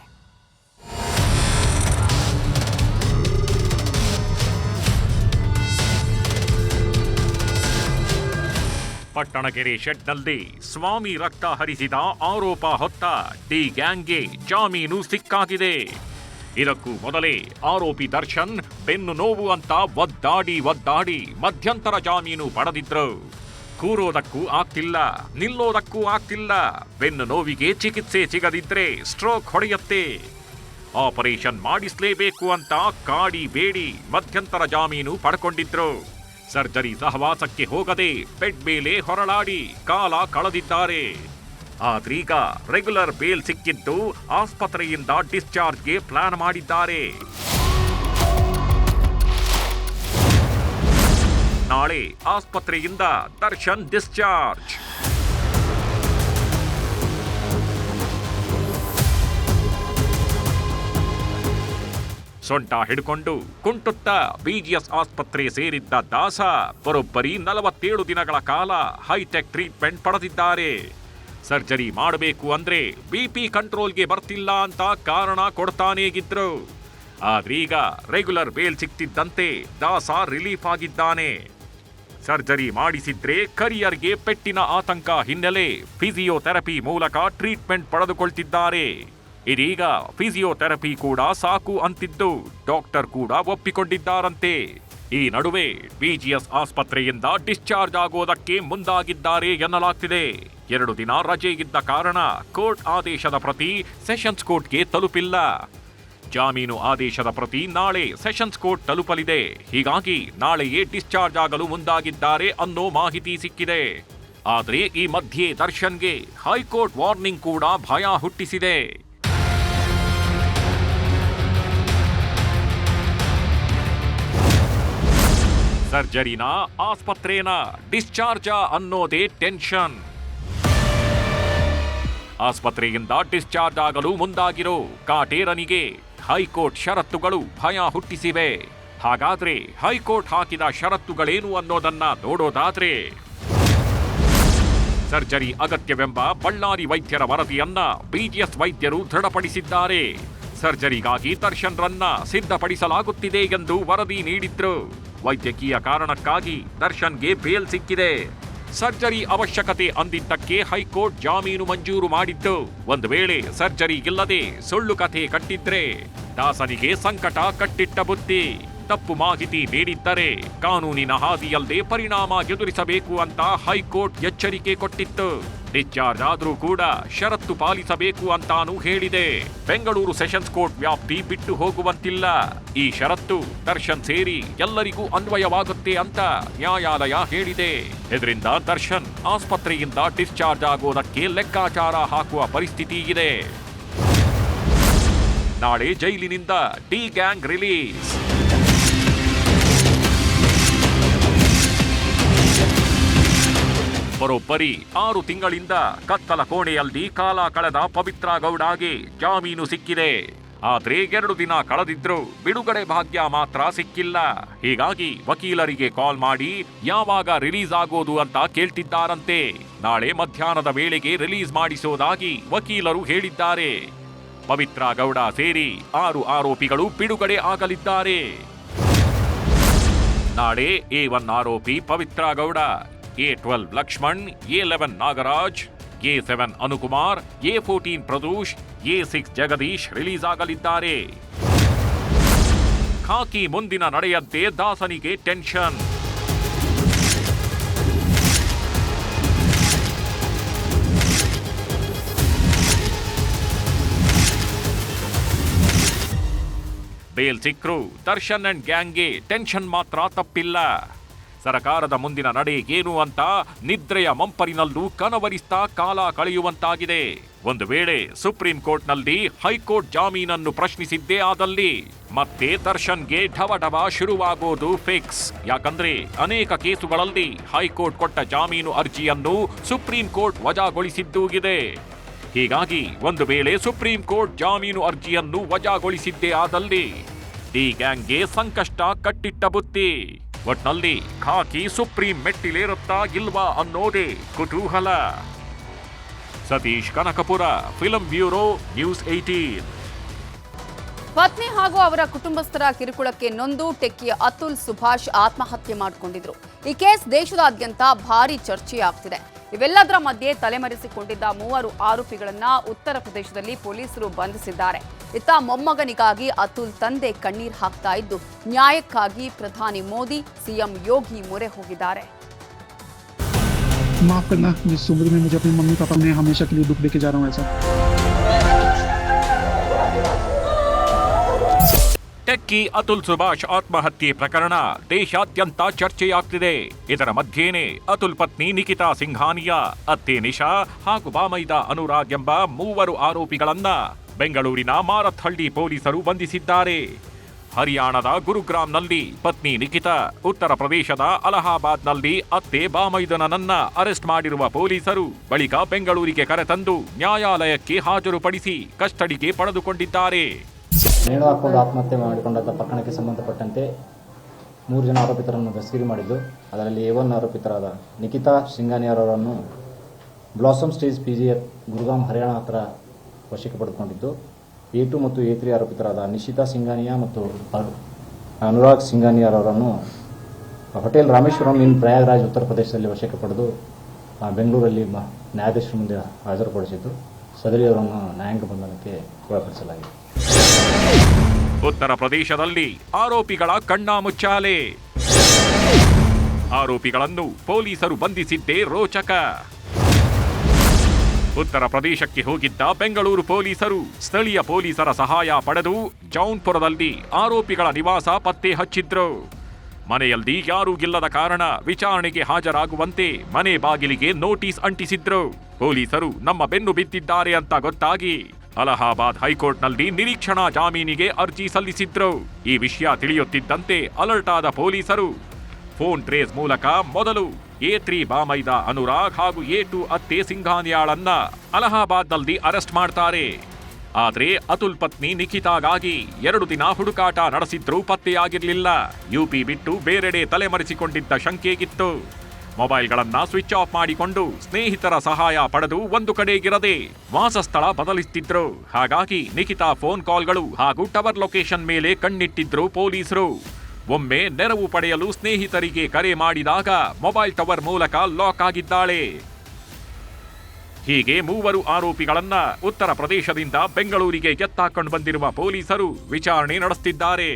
ಪಟ್ಟಣಗೆರೆ ಶೆಡ್ನಲ್ಲಿ ಸ್ವಾಮಿ ರಕ್ತ ಹರಿಸಿದ ಆರೋಪ ಹೊತ್ತ ಡಿ ಗ್ಯಾಂಗ್ಗೆ ಜಾಮೀನು ಸಿಕ್ಕಾಗಿದೆ. ಇದಕ್ಕೂ ಮೊದಲೇ ಆರೋಪಿ ದರ್ಶನ್ ಬೆನ್ನು ನೋವು ಅಂತ ಒದ್ದಾಡಿ ಒದ್ದಾಡಿ ಮಧ್ಯಂತರ ಜಾಮೀನು ಪಡೆದಿದ್ರು. ಕೂರೋದಕ್ಕೂ ಆಗ್ತಿಲ್ಲ, ನಿಲ್ಲೋದಕ್ಕೂ ಆಗ್ತಿಲ್ಲ. ಬೆನ್ನು ನೋವಿಗೆ ಚಿಕಿತ್ಸೆ ಸಿಗದಿದ್ರೆ ಸ್ಟ್ರೋಕ್ ಹೊಡೆಯುತ್ತೆ. ಆಪರೇಷನ್ ಮಾಡಿಸಲೇಬೇಕು ಅಂತ ಕಾಡಿ ಬೇಡಿ ಮಧ್ಯಂತರ ಜಾಮೀನು ಪಡ್ಕೊಂಡಿದ್ರು. ಸರ್ಜರಿ ಸಹವಾಸಕ್ಕೆ ಹೋಗದೆ ಬೆಡ್ ಮೇಲೆ ಹೊರಳಾಡಿ ಕಾಲ ಕಳೆದಿದ್ದಾರೆ. ಆದ್ರೀಗ ರೆಗ್ಯುಲರ್ ಬೇಲ್ ಸಿಕ್ಕಿದ್ದು ಆಸ್ಪತ್ರೆಯಿಂದ ಡಿಸ್ಚಾರ್ಜ್ಗೆ ಪ್ಲಾನ್ ಮಾಡಿದ್ದಾರೆ. ನಾಳೆ ಆಸ್ಪತ್ರೆಯಿಂದ ದರ್ಶನ್ ಡಿಸ್ಚಾರ್ಜ್. ಸೊಂಟ ಹಿಡ್ಕೊಂಡು ಕುಂಟುತ್ತಾ ಬಿಜಿಎಸ್ ಆಸ್ಪತ್ರೆ ಸೇರಿದ್ದ ದಾಸ ಬರೋಬ್ಬರಿ ನಲವತ್ತೇಳು ದಿನಗಳ ಕಾಲ ಹೈಟೆಕ್ ಟ್ರೀಟ್ಮೆಂಟ್ ಪಡೆದಿದ್ದಾರೆ. ಸರ್ಜರಿ ಮಾಡಬೇಕು ಅಂದ್ರೆ ಬಿಪಿ ಕಂಟ್ರೋಲ್ಗೆ ಬರ್ತಿಲ್ಲ ಅಂತ ಕಾರಣ ಕೊಡ್ತಾನೇಗಿದ್ರು ಆದ್ರೀಗ ರೆಗ್ಯುಲರ್ ಬೇಲ್ ಸಿಕ್ತಿದ್ದಂತೆ ದಾಸ ರಿಲೀಫ್ ಆಗಿದ್ದಾನೆ. ಸರ್ಜರಿ ಮಾಡಿಸಿದ್ರೆ ಕರಿಯರ್ಗೆ ಪೆಟ್ಟಿನ ಆತಂಕ ಹಿನ್ನೆಲೆ ಫಿಸಿಯೋಥೆರಪಿ ಮೂಲಕ ಟ್ರೀಟ್ಮೆಂಟ್ ಪಡೆದುಕೊಳ್ತಿದ್ದಾರೆ. ಇದೀಗ ಫಿಸಿಯೋಥೆರಪಿ ಕೂಡ ಸಾಕು ಅಂತಿದ್ದು ಡಾಕ್ಟರ್ ಕೂಡ ಒಪ್ಪಿಕೊಂಡಿದ್ದಾರಂತೆ. ಈ ನಡುವೆ ಬಿಜಿಎಸ್ ಆಸ್ಪತ್ರೆಯಿಂದ ಡಿಸ್ಚಾರ್ಜ್ ಆಗೋದಕ್ಕೆ ಮುಂದಾಗಿದ್ದಾರೆ ಎನ್ನಲಾಗ್ತಿದೆ. ಎರಡು ದಿನ ರಜೆ ಇದ್ದ ಕಾರಣ ಕೋರ್ಟ್ ಆದೇಶದ ಪ್ರತಿ ಸೆಷನ್ಸ್ ಕೋರ್ಟ್ಗೆ ತಲುಪಿಲ್ಲ. ಜಾಮೀನು ಆದೇಶದ ಪ್ರತಿ ನಾಳೆ ಸೆಷನ್ಸ್ ಕೋರ್ಟ್ ತಲುಪಲಿದೆ. ಹೀಗಾಗಿ ನಾಳೆಯೇ ಡಿಸ್ಚಾರ್ಜ್ ಆಗಲು ಮುಂದಾಗಿದ್ದಾರೆ ಅನ್ನೋ ಮಾಹಿತಿ ಸಿಕ್ಕಿದೆ. ಆದರೆ ಈ ಮಧ್ಯೆ ದರ್ಶನ್ಗೆ ಹೈಕೋರ್ಟ್ ವಾರ್ನಿಂಗ್ ಕೂಡ ಭಯ ಹುಟ್ಟಿಸಿದೆ. ಸರ್ಜರಿನ ಆಸ್ಪತ್ರೆನ ಡಿಸ್ಚಾರ್ಜ ಅನ್ನೋದೇ ಟೆನ್ಷನ್. ಆಸ್ಪತ್ರೆಯಿಂದ ಡಿಸ್ಚಾರ್ಜ್ ಆಗಲು ಮುಂದಾಗಿರೋ ಕಾಟೇರನಿಗೆ ಹೈಕೋರ್ಟ್ ಷರತ್ತುಗಳು ಭಯ ಹುಟ್ಟಿಸಿವೆ. ಹಾಗಾದ್ರೆ ಹೈಕೋರ್ಟ್ ಹಾಕಿದ ಷರತ್ತುಗಳೇನು ಅನ್ನೋದನ್ನ ನೋಡೋದಾದ್ರೆ, ಸರ್ಜರಿ ಅಗತ್ಯವೆಂಬ ಬಳ್ಳಾರಿ ವೈದ್ಯರ ವರದಿಯನ್ನ ಬಿಜಿಎಸ್ ವೈದ್ಯರು ದೃಢಪಡಿಸಿದ್ದಾರೆ. ಸರ್ಜರಿಗಾಗಿ ದರ್ಶನ್ ರನ್ನ ಸಿದ್ಧಪಡಿಸಲಾಗುತ್ತಿದೆ ಎಂದು ವರದಿ ನೀಡಿದ್ರು. ವೈದ್ಯಕೀಯ ಕಾರಣಕ್ಕಾಗಿ ದರ್ಶನ್ಗೆ ಬೇಲ್ ಸಿಕ್ಕಿದೆ. ಸರ್ಜರಿ ಅವಶ್ಯಕತೆ ಅಂದಿದ್ದಕ್ಕೆ ಹೈಕೋರ್ಟ್ ಜಾಮೀನು ಮಂಜೂರು ಮಾಡಿದ್ದು ಒಂದು ವೇಳೆ ಸರ್ಜರಿ ಇಲ್ಲದೆ ಸುಳ್ಳು ಕಥೆ ಕಟ್ಟಿದ್ರೆ ದಾಸನಿಗೆ ಸಂಕಟ ಕಟ್ಟಿಟ್ಟ ಬುತ್ತಿ ತಪ್ಪು ಮಾಹಿತಿ ನೀಡಿದ್ದರೆ ಕಾನೂನಿನ ಹಾದಿಯಲ್ಲದೆ ಪರಿಣಾಮ ಎದುರಿಸಬೇಕು ಅಂತ ಹೈಕೋರ್ಟ್ ಎಚ್ಚರಿಕೆ ಕೊಟ್ಟಿತ್ತು. ಡಿಸ್ಚಾರ್ಜ್ ಆದರೂ ಕೂಡ ಷರತ್ತು ಪಾಲಿಸಬೇಕು ಅಂತಾನೂ ಹೇಳಿದೆ. ಬೆಂಗಳೂರು ಸೆಷನ್ಸ್ ಕೋರ್ಟ್ ವ್ಯಾಪ್ತಿ ಬಿಟ್ಟು ಹೋಗುವಂತಿಲ್ಲ. ಈ ಷರತ್ತು ದರ್ಶನ್ ಸೇರಿ ಎಲ್ಲರಿಗೂ ಅನ್ವಯವಾಗುತ್ತೆ ಅಂತ ನ್ಯಾಯಾಲಯ ಹೇಳಿದೆ. ಇದರಿಂದ ದರ್ಶನ್ ಆಸ್ಪತ್ರೆಯಿಂದ ಡಿಸ್ಚಾರ್ಜ್ ಆಗೋದಕ್ಕೆ ಲೆಕ್ಕಾಚಾರ ಹಾಕುವ ಪರಿಸ್ಥಿತಿ ಇದೆ. ನಾಳೆ ಜೈಲಿನಿಂದ ಡಿ ಗ್ಯಾಂಗ್ ರಿಲೀಸ್. ಬರೋಬ್ಬರಿ ಆರು ತಿಂಗಳಿಂದ ಕತ್ತಲ ಕೋಣೆಯಲ್ಲಿ ಕಾಲ ಕಳೆದ ಪವಿತ್ರ ಗೌಡಗೆ ಜಾಮೀನು ಸಿಕ್ಕಿದೆ. ಆದ್ರೆ ಎರಡು ದಿನ ಕಳೆದಿದ್ರು ಬಿಡುಗಡೆ ಭಾಗ್ಯ ಮಾತ್ರ ಸಿಕ್ಕಿಲ್ಲ. ಹೀಗಾಗಿ ವಕೀಲರಿಗೆ ಕಾಲ್ ಮಾಡಿ ಯಾವಾಗ ರಿಲೀಸ್ ಆಗೋದು ಅಂತ ಕೇಳ್ತಿದ್ದಾರಂತೆ. ನಾಳೆ ಮಧ್ಯಾಹ್ನದ ವೇಳೆಗೆ ರಿಲೀಸ್ ಮಾಡಿಸೋದಾಗಿ ವಕೀಲರು ಹೇಳಿದ್ದಾರೆ. ಪವಿತ್ರ ಗೌಡ ಸೇರಿ ಆರು ಆರೋಪಿಗಳು ಬಿಡುಗಡೆ ಆಗಲಿದ್ದಾರೆ. ನಾಳೆ ಎ ಒನ್ ಆರೋಪಿ Pavithra Gowda A twelve Laxman, A eleven Nagaraj, A seven Anukumar, A fourteen Pradoosh, A six Jagadish release ಆಗಲಿದ್ದಾರೆ. ಖಾಕಿ ಮುಂದಿನ ನಡೆಯದ್ದೇ ದಾಸನಿಗೆ ಟೆನ್ಷನ್. ಬೇಲ್ ಸಿಕ್ರು, ದರ್ಶನ್ ಅಂಡ್ ಗ್ಯಾಂಗ್ಗೆ ಟೆನ್ಷನ್ ಮಾತ್ರ ತಪ್ಪಿಲ್ಲ. ಸರಕಾರದ ಮುಂದಿನ ನಡೆ ಏನು ಅಂತ ನಿದ್ರೆಯ ಮಂಪರಿನಲ್ಲೂ ಕನವರಿಸ್ತಾ ಕಾಲ ಕಳೆಯುವಂತಾಗಿದೆ. ಒಂದು ವೇಳೆ ಸುಪ್ರೀಂ ಕೋರ್ಟ್ನಲ್ಲಿ ಹೈಕೋರ್ಟ್ ಜಾಮೀನನ್ನು ಪ್ರಶ್ನಿಸಿದ್ದೇ ಆದಲ್ಲಿ ಮತ್ತೆ ದರ್ಶನ್ಗೆ ಢವಢವ ಶುರುವಾಗೋದು ಫಿಕ್ಸ್. ಯಾಕಂದ್ರೆ ಅನೇಕ ಕೇಸುಗಳಲ್ಲಿ ಹೈಕೋರ್ಟ್ ಕೊಟ್ಟ ಜಾಮೀನು ಅರ್ಜಿಯನ್ನು ಸುಪ್ರೀಂ ಕೋರ್ಟ್ ವಜಾಗೊಳಿಸಿದ್ದೂ ಇದೆ. ಹೀಗಾಗಿ ಒಂದು ವೇಳೆ ಸುಪ್ರೀಂ ಕೋರ್ಟ್ ಜಾಮೀನು ಅರ್ಜಿಯನ್ನು ವಜಾಗೊಳಿಸಿದ್ದೇ ಆದಲ್ಲಿ ಡಿ ಗ್ಯಾಂಗ್ಗೆ ಸಂಕಷ್ಟ ಕಟ್ಟಿಟ್ಟ ಬುತ್ತಿ. ಒಟ್ನಲ್ಲಿ ಖಾಕಿ ಸುಪ್ರೀಂ ಮೆಟ್ಟಿಲೇರುತ್ತಾ ಇಲ್ವಾ ಅನ್ನೋದೇ ಕುತೂಹಲ. Satish Kanakapura, film bureau, news eighteen ಪತ್ನಿ ಹಾಗೂ ಅವರ ಕುಟುಂಬಸ್ಥರ ಕಿರುಕುಳಕ್ಕೆ ನೊಂದು ಟೆಕ್ಕಿಯ ಅತುಲ್ ಸುಭಾಷ್ ಆತ್ಮಹತ್ಯೆ ಮಾಡಿಕೊಂಡಿದ್ರು. ಈ ಕೇಸ್ ದೇಶದಾದ್ಯಂತ ಭಾರಿ ಚರ್ಚೆಯಾಗ್ತಿದೆ. ಇವೆಲ್ಲದರ ಮಧ್ಯೆ ತಲೆಮರೆಸಿಕೊಂಡಿದ್ದ ಮೂವರು ಆರೋಪಿಗಳನ್ನ ಉತ್ತರ ಪ್ರದೇಶದಲ್ಲಿ ಪೊಲೀಸರು ಬಂಧಿಸಿದ್ದಾರೆ ಇತ್ತ ಮೊಮ್ಮಗನಿಗಾಗಿ ಅತುಲ್ ತಂದೆ ಕಣ್ಣೀರ್ ಹಾಕ್ತಾ ಇದ್ದು ನ್ಯಾಯಕ್ಕಾಗಿ ಪ್ರಧಾನಿ ಮೋದಿ ಸಿಎಂ ಯೋಗಿ ಮೊರೆ ಹೋಗಿದ್ದಾರೆ माफ करना जिस उम्र में मुझे अपनी मम्मी पापा ने हमेशा के लिए दुख देके जा रहा हूँ ऐसा ಟೆಕ್ಕಿ ಅತುಲ್ ಸುಭಾಷ್ ಆತ್ಮಹತ್ಯೆ ಪ್ರಕರಣ. ದೇಶಾದ್ಯಂತ ಚರ್ಚೆಯಾಗ್ತಿದೆ. ಇದರ ಮಧ್ಯೇನೆ ಅತುಲ್ ಪತ್ನಿ ನಿಖಿತಾ ಸಿಂಘಾನಿಯಾ, ಅತ್ತೆ ನಿಶಾ ಹಾಗೂ ಬಾಮೈದ ಅನುರಾಗ್ ಎಂಬ ಮೂವರು ಆರೋಪಿಗಳನ್ನ ಬೆಂಗಳೂರಿನ ಮಾರತ್ಹಳ್ಳಿ ಪೊಲೀಸರು ಬಂಧಿಸಿದ್ದಾರೆ. ಹರಿಯಾಣದ ಗುರುಗ್ರಾಮ್ನಲ್ಲಿ ಪತ್ನಿ ನಿಖಿತಾ ಉತ್ತರ ಪ್ರದೇಶದ ಅಲಹಾಬಾದ್ನಲ್ಲಿ ಅತ್ತೆ ಬಾಮೈದನನ್ನ ಅರೆಸ್ಟ್ ಮಾಡಿರುವ ಪೊಲೀಸರು ಬಳಿಕ ಬೆಂಗಳೂರಿಗೆ ಕರೆತಂದು ನ್ಯಾಯಾಲಯಕ್ಕೆ ಹಾಜರುಪಡಿಸಿ ಕಸ್ಟಡಿಗೆ ಪಡೆದುಕೊಂಡಿದ್ದಾರೆ. ನೇಣು ಹಾಕೊಂಡು ಆತ್ಮಹತ್ಯೆ ಮಾಡಿಕೊಂಡಂಥ ಪ್ರಕರಣಕ್ಕೆ ಸಂಬಂಧಪಟ್ಟಂತೆ ಮೂರು ಜನ ಆರೋಪಿತರನ್ನು ದಸ್ತಗಿರಿ ಮಾಡಿದ್ದು. ಅದರಲ್ಲಿ ಎ ಒನ್ ಆರೋಪಿತರಾದ Nikita ಸಿಂಗಾನಿಯರವರನ್ನು blossom stage P G Gurugram Haryana ಹತ್ರ ವಶಕ್ಕೆ ಪಡೆದುಕೊಂಡಿದ್ದು. ಎ ಟು ಮತ್ತು ಎ ತ್ರೀ ಆರೋಪಿತರಾದ ನಿಶಿತಾ ಸಿಂಗಾನಿಯಾ ಮತ್ತು ಅನು- ಅನುರಾಗ್ ಸಿಂಗಾನಿಯರವರನ್ನು ಹೋಟೆಲ್ ರಾಮೇಶ್ವರಂ ಇನ್ ಪ್ರಯಾಗ್ರಾಜ್ ಉತ್ತರ ಪ್ರದೇಶದಲ್ಲಿ ವಶಕ್ಕೆ ಪಡೆದು ಬೆಂಗಳೂರಲ್ಲಿ ನ್ಯಾಯಾಧೀಶರ ಮುಂದೆ ಹಾಜರುಪಡಿಸಿದ್ದು. ಸದರಿಯವರನ್ನು ನ್ಯಾಯಾಂಗ ಬಂಧನಕ್ಕೆ ಒಳಪಡಿಸಲಾಗಿದೆ. ಉತ್ತರ ಪ್ರದೇಶದಲ್ಲಿ ಆರೋಪಿಗಳ ಕಣ್ಣಾಮುಚ್ಚಾಲೆ. ಆರೋಪಿಗಳನ್ನು ಪೊಲೀಸರು ಬಂಧಿಸಿದ್ದೇ ರೋಚಕ. ಉತ್ತರ ಪ್ರದೇಶಕ್ಕೆ ಹೋಗಿದ್ದ ಬೆಂಗಳೂರು ಪೊಲೀಸರು ಸ್ಥಳೀಯ ಪೊಲೀಸರ ಸಹಾಯ ಪಡೆದು ಜೌನ್ಪುರದಲ್ಲಿ ಆರೋಪಿಗಳ ನಿವಾಸ ಪತ್ತೆ ಹಚ್ಚಿದ್ರು. ಮನೆಯಲ್ಲಿ ಯಾರೂ ಇಲ್ಲದ ಕಾರಣ ವಿಚಾರಣೆಗೆ ಹಾಜರಾಗುವಂತೆ ಮನೆ ಬಾಗಿಲಿಗೆ ನೋಟಿಸ್ ಅಂಟಿಸಿದ್ರು. ಪೊಲೀಸರು ನಮ್ಮ ಬೆನ್ನು ಬಿದ್ದಿದ್ದಾರೆ ಅಂತ ಗೊತ್ತಾಗಿ ಅಲಹಾಬಾದ್ ಹೈಕೋರ್ಟ್ನಲ್ಲಿ ನಿರೀಕ್ಷಣಾ ಜಾಮೀನಿಗೆ ಅರ್ಜಿ ಸಲ್ಲಿಸಿದ್ರು. ಈ ವಿಷಯ ತಿಳಿಯುತ್ತಿದ್ದಂತೆ ಅಲರ್ಟ್ ಆದ ಪೊಲೀಸರು. ಫೋನ್ ಟ್ರೇಸ್ ಮೂಲಕ ಮೊದಲು ಎ ತ್ರೀ ಬಾಮೈದ ಅನುರಾಗ್ ಹಾಗೂ ಎ ಟು ಅತ್ತೆ ಸಿಂಘಾನಿಯಾಳನ್ನ ಅಲಹಾಬಾದ್ನಲ್ಲಿ ಅರೆಸ್ಟ್ ಮಾಡ್ತಾರೆ. ಆದರೆ ಅತುಲ್ ಪತ್ನಿ ನಿಖಿತಾಗಾಗಿ ಎರಡು ದಿನ ಹುಡುಕಾಟ ನಡೆಸಿದ್ರೂ ಪತ್ತೆಯಾಗಿರಲಿಲ್ಲ. ಯುಪಿ ಬಿಟ್ಟು ಬೇರೆಡೆ ತಲೆಮರೆಸಿಕೊಂಡಿದ್ದ ಶಂಕೆಗಿತ್ತು. ಮೊಬೈಲ್ಗಳನ್ನ ಸ್ವಿಚ್ ಆಫ್ ಮಾಡಿಕೊಂಡು ಸ್ನೇಹಿತರ ಸಹಾಯ ಪಡೆದು ಒಂದು ಕಡೆಗಿರದೆ ವಾಸಸ್ಥಳ ಬದಲಿಸುತ್ತಿದ್ರು ಹಾಗಾಗಿ ನಿಖಿತಾ ಫೋನ್ ಕಾಲ್ಗಳು ಹಾಗೂ ಟವರ್ ಲೊಕೇಶನ್ ಮೇಲೆ ಕಣ್ಣಿಟ್ಟಿದ್ರು ಪೊಲೀಸರು. ಒಮ್ಮೆ ನೆರವು ಪಡೆಯಲು ಸ್ನೇಹಿತರಿಗೆ ಕರೆ ಮಾಡಿದಾಗ ಮೊಬೈಲ್ ಟವರ್ ಮೂಲಕ ಲಾಕ್ ಆಗಿದ್ದಾಳೆ. ಹೀಗೆ ಮೂವರು ಆರೋಪಿಗಳನ್ನ ಉತ್ತರ ಪ್ರದೇಶದಿಂದ ಬೆಂಗಳೂರಿಗೆ ಎತ್ತಾಕೊಂಡು ಬಂದಿರುವ ಪೊಲೀಸರು ವಿಚಾರಣೆ ನಡೆಸುತ್ತಿದ್ದಾರೆ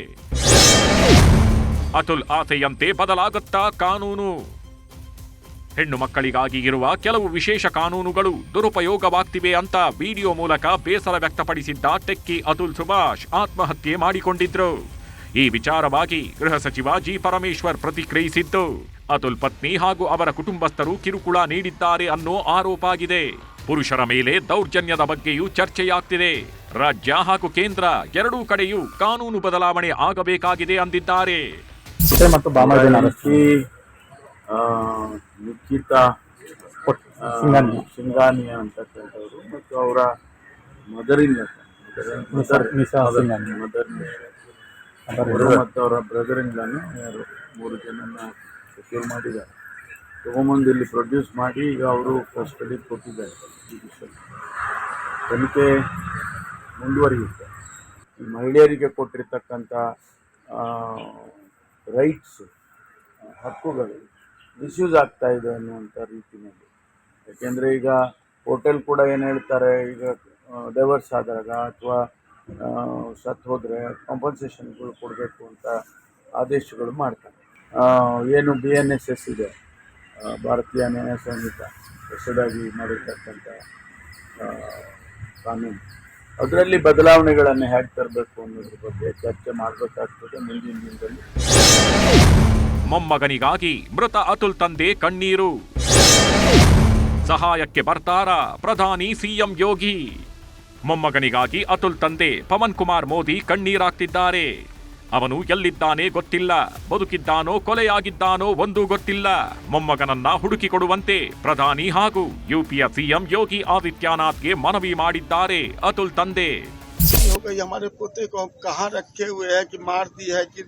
ಅತುಲ್ ಆಸೆಯಂತೆ ಬದಲಾಗುತ್ತಾ ಕಾನೂನು. ಹೆಣ್ಣು ಮಕ್ಕಳಿಗಾಗಿ ಇರುವ ಕೆಲವು ವಿಶೇಷ ಕಾನೂನುಗಳು ದುರುಪಯೋಗವಾಗ್ತಿವೆ ಅಂತ ವಿಡಿಯೋ ಮೂಲಕ ಬೇಸರ ವ್ಯಕ್ತಪಡಿಸಿದ್ದ ಟೆಕ್ಕಿ ಅತುಲ್ ಸುಭಾಷ್ ಆತ್ಮಹತ್ಯೆ ಮಾಡಿಕೊಂಡಿದ್ರು. ಈ ವಿಚಾರವಾಗಿ ಗೃಹ ಸಚಿವ ಜಿ ಪರಮೇಶ್ವರ್ ಪ್ರತಿಕ್ರಿಯಿಸಿದ್ದು ಅತುಲ್ ಪತ್ನಿ ಹಾಗೂ ಅವರ ಕುಟುಂಬಸ್ಥರು ಕಿರುಕುಳ ನೀಡಿದ್ದಾರೆ ಅನ್ನೋ ಆರೋಪ ಆಗಿದೆ. ಪುರುಷರ ಮೇಲೆ ದೌರ್ಜನ್ಯದ ಬಗ್ಗೆಯೂ ಚರ್ಚೆಯಾಗ್ತಿದೆ. ರಾಜ್ಯ ಹಾಗೂ ಕೇಂದ್ರ ಎರಡೂ ಕಡೆಯೂ ಕಾನೂನು ಬದಲಾವಣೆ ಆಗಬೇಕಾಗಿದೆ ಅಂದಿದ್ದಾರೆ. ಮತ್ತು ನಿಖಿತಾ ಸಿಂಗಾನಿಯ ಸಿಂಗಾನಿಯಾ ಅಂತಕ್ಕಂಥವ್ರು ಮತ್ತು ಅವರ ಮದರಿಂದ ಸಿಂಗಾನಿ. ಮದರ್ ಮತ್ತು ಅವರ ಬ್ರದರ್ ಯಾರು ಮೂರು ಜನನ ಸೆಕ್ಯೂರ್ ಮಾಡಿದ್ದಾರೆ. ತಗೊಂಬಂದು ಇಲ್ಲಿ ಪ್ರೊಡ್ಯೂಸ್ ಮಾಡಿ ಈಗ ಅವರು ಕಸ್ಟಡಿ ಕೊಟ್ಟಿದ್ದಾರೆ. ತನಿಖೆ ಮುಂದುವರಿಯುತ್ತೆ. ಈ ಮಹಿಳೆಯರಿಗೆ ಕೊಟ್ಟಿರ್ತಕ್ಕಂಥ ರೈಟ್ಸ್ ಹಕ್ಕುಗಳು ಮಿಸ್ಯೂಸ್ ಆಗ್ತಾ ಇದೆ ಅನ್ನುವಂಥ ರೀತಿಯಲ್ಲಿ. ಯಾಕೆಂದರೆ ಈಗ ಹೋಟೆಲ್ ಕೂಡ ಏನು ಹೇಳ್ತಾರೆ, ಈಗ ಡೈವರ್ಸ್ ಆದಾಗ ಅಥವಾ ಸತ್ತು ಹೋದರೆ ಕಾಂಪನ್ಸೇಷನ್ಗಳು ಕೊಡಬೇಕು ಅಂತ ಆದೇಶಗಳು ಮಾಡ್ತಾರೆ. ಏನು ಬಿ ಎನ್ ಎಸ್ ಎಸ್ ಇದೆ. ಭಾರತೀಯ ನ್ಯಾಯ ಸಂಹಿತ ಹೊಸದಾಗಿ ಮಾಡಿರ್ತಕ್ಕಂಥ ಕಾನೂನು. ಅದರಲ್ಲಿ ಬದಲಾವಣೆಗಳನ್ನು ಹೇಗೆ ತರಬೇಕು ಅನ್ನೋದ್ರ ಬಗ್ಗೆ ಚರ್ಚೆ ಮಾಡಬೇಕಾಗ್ತದೆ ಮುಂದಿನ ದಿನದಲ್ಲಿ. ಮೊಮ್ಮಗನಿಗಾಗಿ ಮೃತ ಅತುಲ್ ತಂದೆ ಕಣ್ಣೀರು. ಸಹಾಯಕ್ಕೆ ಬರ್ತಾರ ಪ್ರಧಾನಿ ಸಿಎಂ ಯೋಗಿ? ಮೊಮ್ಮಗನಿಗಾಗಿ ಅತುಲ್ ತಂದೆ ಪವನ್ ಕುಮಾರ್ ಮೋದಿ ಕಣ್ಣೀರಾಗ್ತಿದ್ದಾರೆ. ಅವನು ಎಲ್ಲಿದ್ದಾನೆ ಗೊತ್ತಿಲ್ಲ, ಬದುಕಿದ್ದಾನೋ ಕೊಲೆಯಾಗಿದ್ದಾನೋ ಒಂದೂ ಗೊತ್ತಿಲ್ಲ. ಮೊಮ್ಮಗನನ್ನ ಹುಡುಕಿಕೊಡುವಂತೆ ಪ್ರಧಾನಿ ಹಾಗೂ ಯುಪಿಯ ಸಿಎಂ ಯೋಗಿ ಆದಿತ್ಯನಾಥ್ಗೆ ಮನವಿ ಮಾಡಿದ್ದಾರೆ ಅತುಲ್ ತಂದೆ. हो गई हमारे पोते को हम कहाँ रखे हुए हैं कि मार दी है कि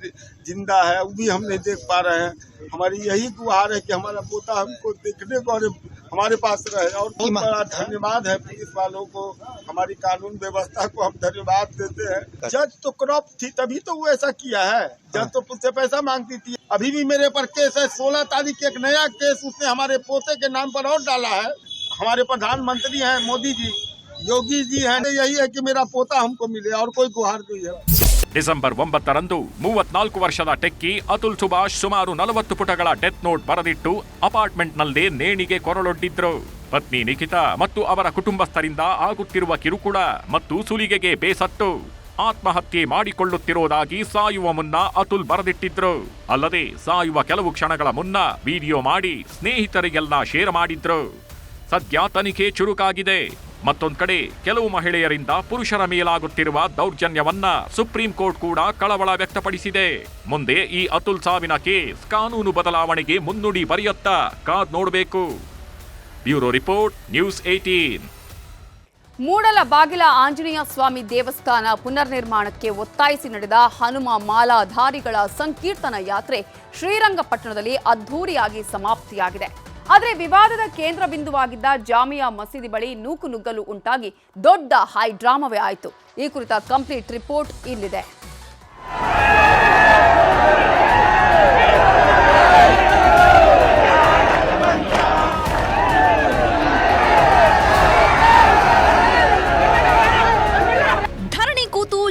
ज़िंदा है वो भी हम नहीं देख पा रहे हैं। हमारी यही गुहार है कि हमारा पोता हमको देखने को हमारे पास रहे। और बहुत बड़ा धन्यवाद है पुलिस वालों को हमारी कानून व्यवस्था को हम धन्यवाद देते हैं। जज तो क्रॉप थी तभी तो वो ऐसा किया है। जज तो मुझसे पैसा मांगती थी। अभी भी मेरे पर केस है सोलह तारीख के एक नया केस उसने हमारे पोते के नाम पर और डाला है। हमारे प्रधानमंत्री हैं मोदी जी। ಯೋಗಿ ಜಿ ಮೇರಾ ಪೋತಾ ಹಮ್ಕೋ ಗುಹಾರ್ ಡಿಸೆಂಬರ್ ಒಂಬತ್ತರಂದು ಮೂವತ್ನಾಲ್ಕು ವರ್ಷದ ಟೆಕ್ಕಿ ಅತುಲ್ ಸುಭಾಷ್ ಸುಮಾರು ನಲವತ್ತು ಪುಟಗಳ ಡೆತ್ ನೋಟ್ ಬರೆದಿಟ್ಟು ಅಪಾರ್ಟ್ಮೆಂಟ್ನಲ್ಲಿ ನೇಣಿಗೆ ಕೊರಳೊಡ್ಡಿದ್ರು. ಪತ್ನಿ ನಿಖಿತಾ ಮತ್ತು ಅವರ ಕುಟುಂಬಸ್ಥರಿಂದ ಆಗುತ್ತಿರುವ ಕಿರುಕುಳ ಮತ್ತು ಸುಲಿಗೆಗೆ ಬೇಸತ್ತು. ಆತ್ಮಹತ್ಯೆ ಮಾಡಿಕೊಳ್ಳುತ್ತಿರುವುದಾಗಿ ಸಾಯುವ ಮುನ್ನ ಅತುಲ್ ಬರೆದಿಟ್ಟಿದ್ರು. ಅಲ್ಲದೆ ಸಾಯುವ ಕೆಲವು ಕ್ಷಣಗಳ ಮುನ್ನ ವಿಡಿಯೋ ಮಾಡಿ ಸ್ನೇಹಿತರಿಗೆಲ್ಲ ಶೇರ್ ಮಾಡಿದ್ರು. ಸದ್ಯ ತನಿಖೆ ಚುರುಕಾಗಿದೆ. ಮತ್ತೊಂದ್ ಕಡೆ, ಕೆಲವು ಮಹಿಳೆಯರಿಂದ ಪುರುಷರ ಮೇಲಾಗುತ್ತಿರುವ ದೌರ್ಜನ್ಯವನ್ನ ಸುಪ್ರೀಂ ಕೋರ್ಟ್ ಕೂಡ ಕಳವಳ ವ್ಯಕ್ತಪಡಿಸಿದೆ. ಮುಂದೆ ಈ ಅತುಲ್ ಸಾವಿನ ಕೇಸ್ ಕಾನೂನು ಬದಲಾವಣೆಗೆ ಮುನ್ನುಡಿ ಬರೆಯುತ್ತಾ ಕಾದ್ ನೋಡಬೇಕು. ಬ್ಯೂರೋ ರಿಪೋರ್ಟ್, ನ್ಯೂಸ್ ಏಟೀನ್ ಮೂಡಲ ಬಾಗಿಲ ಆಂಜನೇಯ ಸ್ವಾಮಿ ದೇವಸ್ಥಾನ ಪುನರ್ ನಿರ್ಮಾಣಕ್ಕೆ ಒತ್ತಾಯಿಸಿ ನಡೆದ ಹನುಮ ಮಾಲಾಧಾರಿಗಳ ಸಂಕೀರ್ತನ ಯಾತ್ರೆ ಶ್ರೀರಂಗಪಟ್ಟಣದಲ್ಲಿ ಅದ್ಧೂರಿಯಾಗಿ ಸಮಾಪ್ತಿಯಾಗಿದೆ. ಆದರೆ ವಿವಾದದ ಕೇಂದ್ರ ಬಿಂದುವಾಗಿದ್ದ ಜಾಮಿಯಾ ಮಸೀದಿ ಬಳಿ ನೂಕು ನುಗ್ಗಲು ಉಂಟಾಗಿ ದೊಡ್ಡ ಹೈ ಡ್ರಾಮವೇ ಆಯಿತು. ಈ ಕುರಿತ ಕಂಪ್ಲೀಟ್ ರಿಪೋರ್ಟ್ ಇಲ್ಲಿದೆ.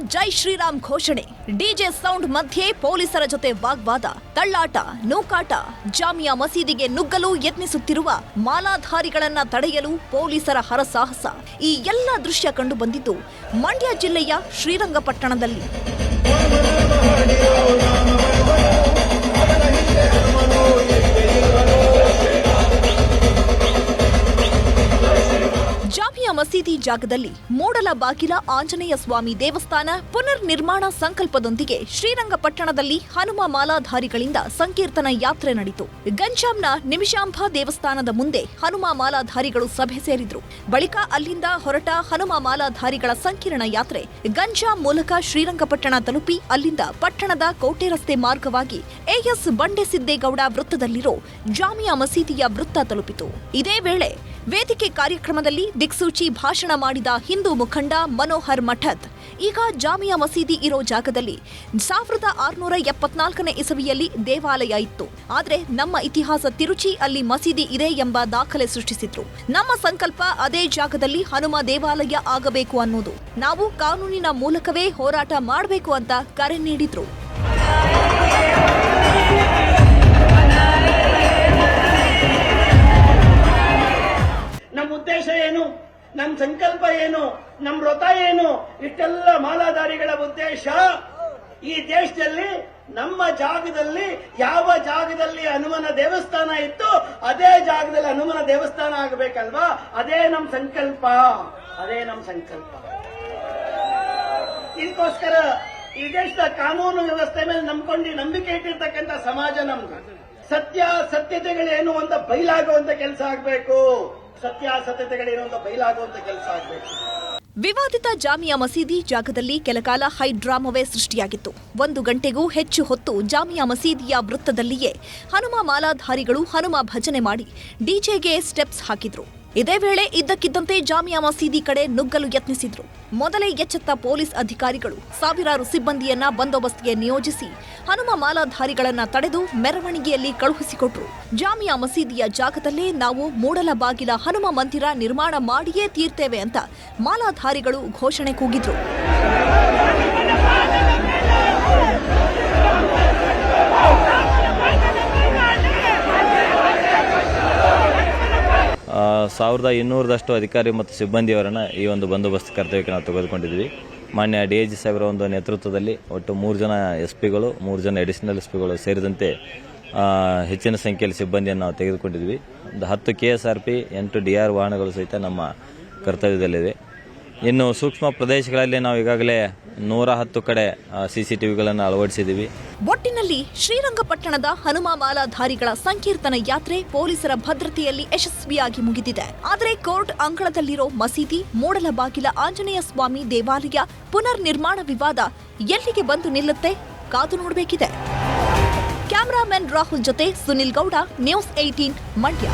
ಜೈ ಶ್ರೀರಾಮ್ ಘೋಷಣೆ. ಡಿಜೆ ಸೌಂಡ್ ಮಧ್ಯೆ ಪೊಲೀಸರ ಜೊತೆ ವಾಗ್ವಾದ. ತಳ್ಳಾಟ, ನೂಕಾಟ, ಜಾಮಿಯಾ ಮಸೀದಿಗೆ ನುಗ್ಗಲು ಯತ್ನಿಸುತ್ತಿರುವ ಮಾಲಾಧಾರಿಗಳನ್ನ ತಡೆಯಲು ಪೊಲೀಸರ ಹರಸಾಹಸ. ಈ ಎಲ್ಲ ದೃಶ್ಯ ಕಂಡು ಬಂದಿದ್ದು ಮಂಡ್ಯ ಜಿಲ್ಲೆಯ ಶ್ರೀರಂಗಪಟ್ಟಣದಲ್ಲಿ. ಮಸೀದಿ ಜಾಗದಲ್ಲಿ ಮೂಡಲ ಬಾಗಿಲ ಆಂಜನೇಯ ಸ್ವಾಮಿ ದೇವಸ್ಥಾನ ಪುನರ್ ನಿರ್ಮಾಣ ಸಂಕಲ್ಪದೊಂದಿಗೆ ಶ್ರೀರಂಗಪಟ್ಟಣದಲ್ಲಿ ಹನುಮ ಮಾಲಾಧಾರಿಗಳಿಂದ ಸಂಕೀರ್ತನ ಯಾತ್ರೆ ನಡೆಯಿತು ಗಂಜಾಂನ ನಿಮಿಷಾಂಬ ದೇವಸ್ಥಾನದ ಮುಂದೆ ಹನುಮ ಮಾಲಾಧಾರಿಗಳು ಸಭೆ ಸೇರಿದ್ರು. ಬಳಿಕ ಅಲ್ಲಿಂದ ಹೊರಟ ಹನುಮ ಮಾಲಾಧಾರಿಗಳ ಸಂಕೀರ್ಣ ಯಾತ್ರೆ ಗಂಜಾಂ ಮೂಲಕ ಶ್ರೀರಂಗಪಟ್ಟಣ ತಲುಪಿ ಅಲ್ಲಿಂದ ಪಟ್ಟಣದ ಕೋಟೆ ರಸ್ತೆ ಮಾರ್ಗವಾಗಿ ಎಎಸ್ ಬಂಡೆಸಿದ್ದೇಗೌಡ ವೃತ್ತದಲ್ಲಿರೋ ಜಾಮಿಯಾ ಮಸೀದಿಯ ವೃತ್ತ ತಲುಪಿತು. ಇದೇ ವೇಳೆ ವೇದಿಕೆ ಕಾರ್ಯಕ್ರಮದಲ್ಲಿ ದಿಕ್ಸೂಚಿ ಭಾಷಣ ಮಾಡಿದ ಹಿಂದೂ ಮುಖಂಡ ಮನೋಹರ್ ಮಠದ್ ಈಗ ಜಾಮಿಯಾ ಮಸೀದಿ ಇರೋ ಜಾಗದಲ್ಲಿ ಸಾವಿರದ ಆರುನೂರ ಎಪ್ಪತ್ನಾಲ್ಕನೇ ಇಸವಿಯಲ್ಲಿ ದೇವಾಲಯ ಇತ್ತು. ಆದರೆ ನಮ್ಮ ಇತಿಹಾಸ ತಿರುಚಿ ಅಲ್ಲಿ ಮಸೀದಿ ಇದೆ ಎಂಬ ದಾಖಲೆ ಸೃಷ್ಟಿಸಿದ್ರು. ನಮ್ಮ ಸಂಕಲ್ಪ ಅದೇ ಜಾಗದಲ್ಲಿ ಹನುಮ ದೇವಾಲಯ ಆಗಬೇಕು ಅನ್ನೋದು. ನಾವು ಕಾನೂನಿನ ಮೂಲಕವೇ ಹೋರಾಟ ಮಾಡಬೇಕು ಅಂತ ಕರೆ ನೀಡಿದ್ರು. ನಮ್ಮ ಉದ್ದೇಶ ಏನು? ನಮ್ಮ ಸಂಕಲ್ಪ ಏನು? ನಮ್ಮ ವ್ರತ ಏನು? ಇಷ್ಟೆಲ್ಲ ಮಾಲಾಧಾರಿಗಳ ಉದ್ದೇಶ. ಈ ದೇಶದಲ್ಲಿ, ನಮ್ಮ ಜಾಗದಲ್ಲಿ, ಯಾವ ಜಾಗದಲ್ಲಿ ಹನುಮನ ದೇವಸ್ಥಾನ ಇತ್ತು ಅದೇ ಜಾಗದಲ್ಲಿ ಹನುಮನ ದೇವಸ್ಥಾನ ಆಗಬೇಕಲ್ವಾ? ಅದೇ ನಮ್ಮ ಸಂಕಲ್ಪ. ಅದೇ ನಮ್ಮ ಸಂಕಲ್ಪ. ಇದಕ್ಕೋಸ್ಕರ ಈ ದೇಶದ ಕಾನೂನು ವ್ಯವಸ್ಥೆ ಮೇಲೆ ನಂಬ್ಕೊಂಡು ನಂಬಿಕೆ ಇಟ್ಟಿರ್ತಕ್ಕಂಥ ಸಮಾಜ ನಮ್ದು. ಸತ್ಯ, ಸತ್ಯತೆಗಳೇನು ಅಂತ ಬಯಲಾಗುವಂತ ಕೆಲಸ ಆಗ್ಬೇಕು. ಸತ್ಯಾಸತ್ಯತೆಗಳೇನು ಅಂತ ಬಯಲಾಗುವಂತ ಕೆಲಸ ಆಗಬೇಕು. ವಿವಾದಿತ ಜಾಮಿಯಾ ಮಸೀದಿ ಜಾಗದಲ್ಲಿ ಕೆಲಕಾಲ ಹೈಡ್ರಾಮವೇ ಸೃಷ್ಟಿಯಾಗಿತ್ತು. ಒಂದು ಗಂಟೆಗೂ ಹೆಚ್ಚು ಹೊತ್ತು ಜಾಮಿಯಾ ಮಸೀದಿಯ ವೃತ್ತದಲ್ಲಿಯೇ ಹನುಮ ಮಾಲಾಧಾರಿಗಳು ಹನುಮ ಭಜನೆ ಮಾಡಿ ಡಿಜೆಗೆ ಸ್ಟೆಪ್ಸ್ ಹಾಕಿದ್ರು. ಇದೇ ವೇಳೆ ಇದ್ದಕ್ಕಿದ್ದಂತೆ ಜಾಮಿಯಾ ಮಸೀದಿ ಕಡೆ ನುಗ್ಗಲು ಯತ್ನಿಸಿದ್ರು. ಮೊದಲೇ ಎಚ್ಚೆತ್ತ ಪೊಲೀಸ್ ಅಧಿಕಾರಿಗಳು ಸಾವಿರಾರು ಸಿಬ್ಬಂದಿಯನ್ನ ಬಂದೋಬಸ್ತ್ಗೆ ನಿಯೋಜಿಸಿ ಹನುಮ ಮಾಲಾಧಾರಿಗಳನ್ನ ತಡೆದು ಮೆರವಣಿಗೆಯಲ್ಲಿ ಕಳುಹಿಸಿಕೊಟ್ರು. ಜಾಮಿಯಾ ಮಸೀದಿಯ ಜಾಗದಲ್ಲೇ ನಾವು ಮೂಡಲ ಬಾಗಿಲ ಹನುಮ ಮಂದಿರ ನಿರ್ಮಾಣ ಮಾಡಿಯೇ ತೀರ್ತೇವೆ ಅಂತ ಮಾಲಾಧಾರಿಗಳು ಘೋಷಣೆ ಕೂಗಿದ್ರು. ಸಾವಿರದ ಇನ್ನೂರದಷ್ಟು ಅಧಿಕಾರಿ ಮತ್ತು ಸಿಬ್ಬಂದಿಯವರನ್ನು ಈ ಒಂದು ಬಂದೋಬಸ್ತ್ ಕರ್ತವ್ಯಕ್ಕೆ ನಾವು ತೆಗೆದುಕೊಂಡಿದ್ವಿ. ಮಾನ್ಯ ಡಿ ಐ ಜಿ ಸಾಹೇಬರ ಒಂದು ನೇತೃತ್ವದಲ್ಲಿ ಒಟ್ಟು ಮೂರು ಜನ ಎಸ್ ಪಿಗಳು, ಮೂರು ಜನ ಅಡಿಷನಲ್ ಎಸ್ ಪಿಗಳು ಸೇರಿದಂತೆ ಹೆಚ್ಚಿನ ಸಂಖ್ಯೆಯಲ್ಲಿ ಸಿಬ್ಬಂದಿಯನ್ನು ನಾವು ತೆಗೆದುಕೊಂಡಿದ್ವಿ. ಒಂದು ಹತ್ತು ಕೆ ಎಸ್ ಆರ್ ಪಿ, ಎಂಟು ಡಿ ಆರ್ ವಾಹನಗಳು ಸಹಿತ ನಮ್ಮ ಕರ್ತವ್ಯದಲ್ಲಿದೆ. ಇನ್ನು ಸೂಕ್ಷ್ಮ ಪ್ರದೇಶಗಳಲ್ಲಿ ನಾವು ಈಗಾಗಲೇ ನೂರ ಹತ್ತು ಕಡೆ ಸಿ ಸಿ ಟಿ ವಿಗಳನ್ನು ಅಳವಡಿಸಿದ್ದೀವಿ. ಒಟ್ಟಿನಲ್ಲಿ ಶ್ರೀರಂಗಪಟ್ಟಣದ ಹನುಮ ಮಾಲಾಧಾರಿಗಳ ಸಂಕೀರ್ತನ ಯಾತ್ರೆ ಪೊಲೀಸರ ಭದ್ರತೆಯಲ್ಲಿ ಯಶಸ್ವಿಯಾಗಿ ಮುಗಿದಿದೆ. ಆದರೆ ಕೋರ್ಟ್ ಅಂಗಳದಲ್ಲಿರೋ ಮಸೀದಿ, ಮೂಡಲಬಾಗಿಲ ಆಂಜನೇಯ ಸ್ವಾಮಿ ದೇವಾಲಯ ಪುನರ್ ನಿರ್ಮಾಣ ವಿವಾದ ಎಲ್ಲಿಗೆ ಬಂದು ನಿಲ್ಲುತ್ತೆ? ಕಾದು ನೋಡಬೇಕಿದೆ. ಕ್ಯಾಮರಾಮನ್ ರಾಹುಲ್ ಜೊತೆ ಸುನಿಲ್ ಗೌಡ, ನ್ಯೂಸ್ ಏಟೀನ್ ಮಂಡ್ಯ.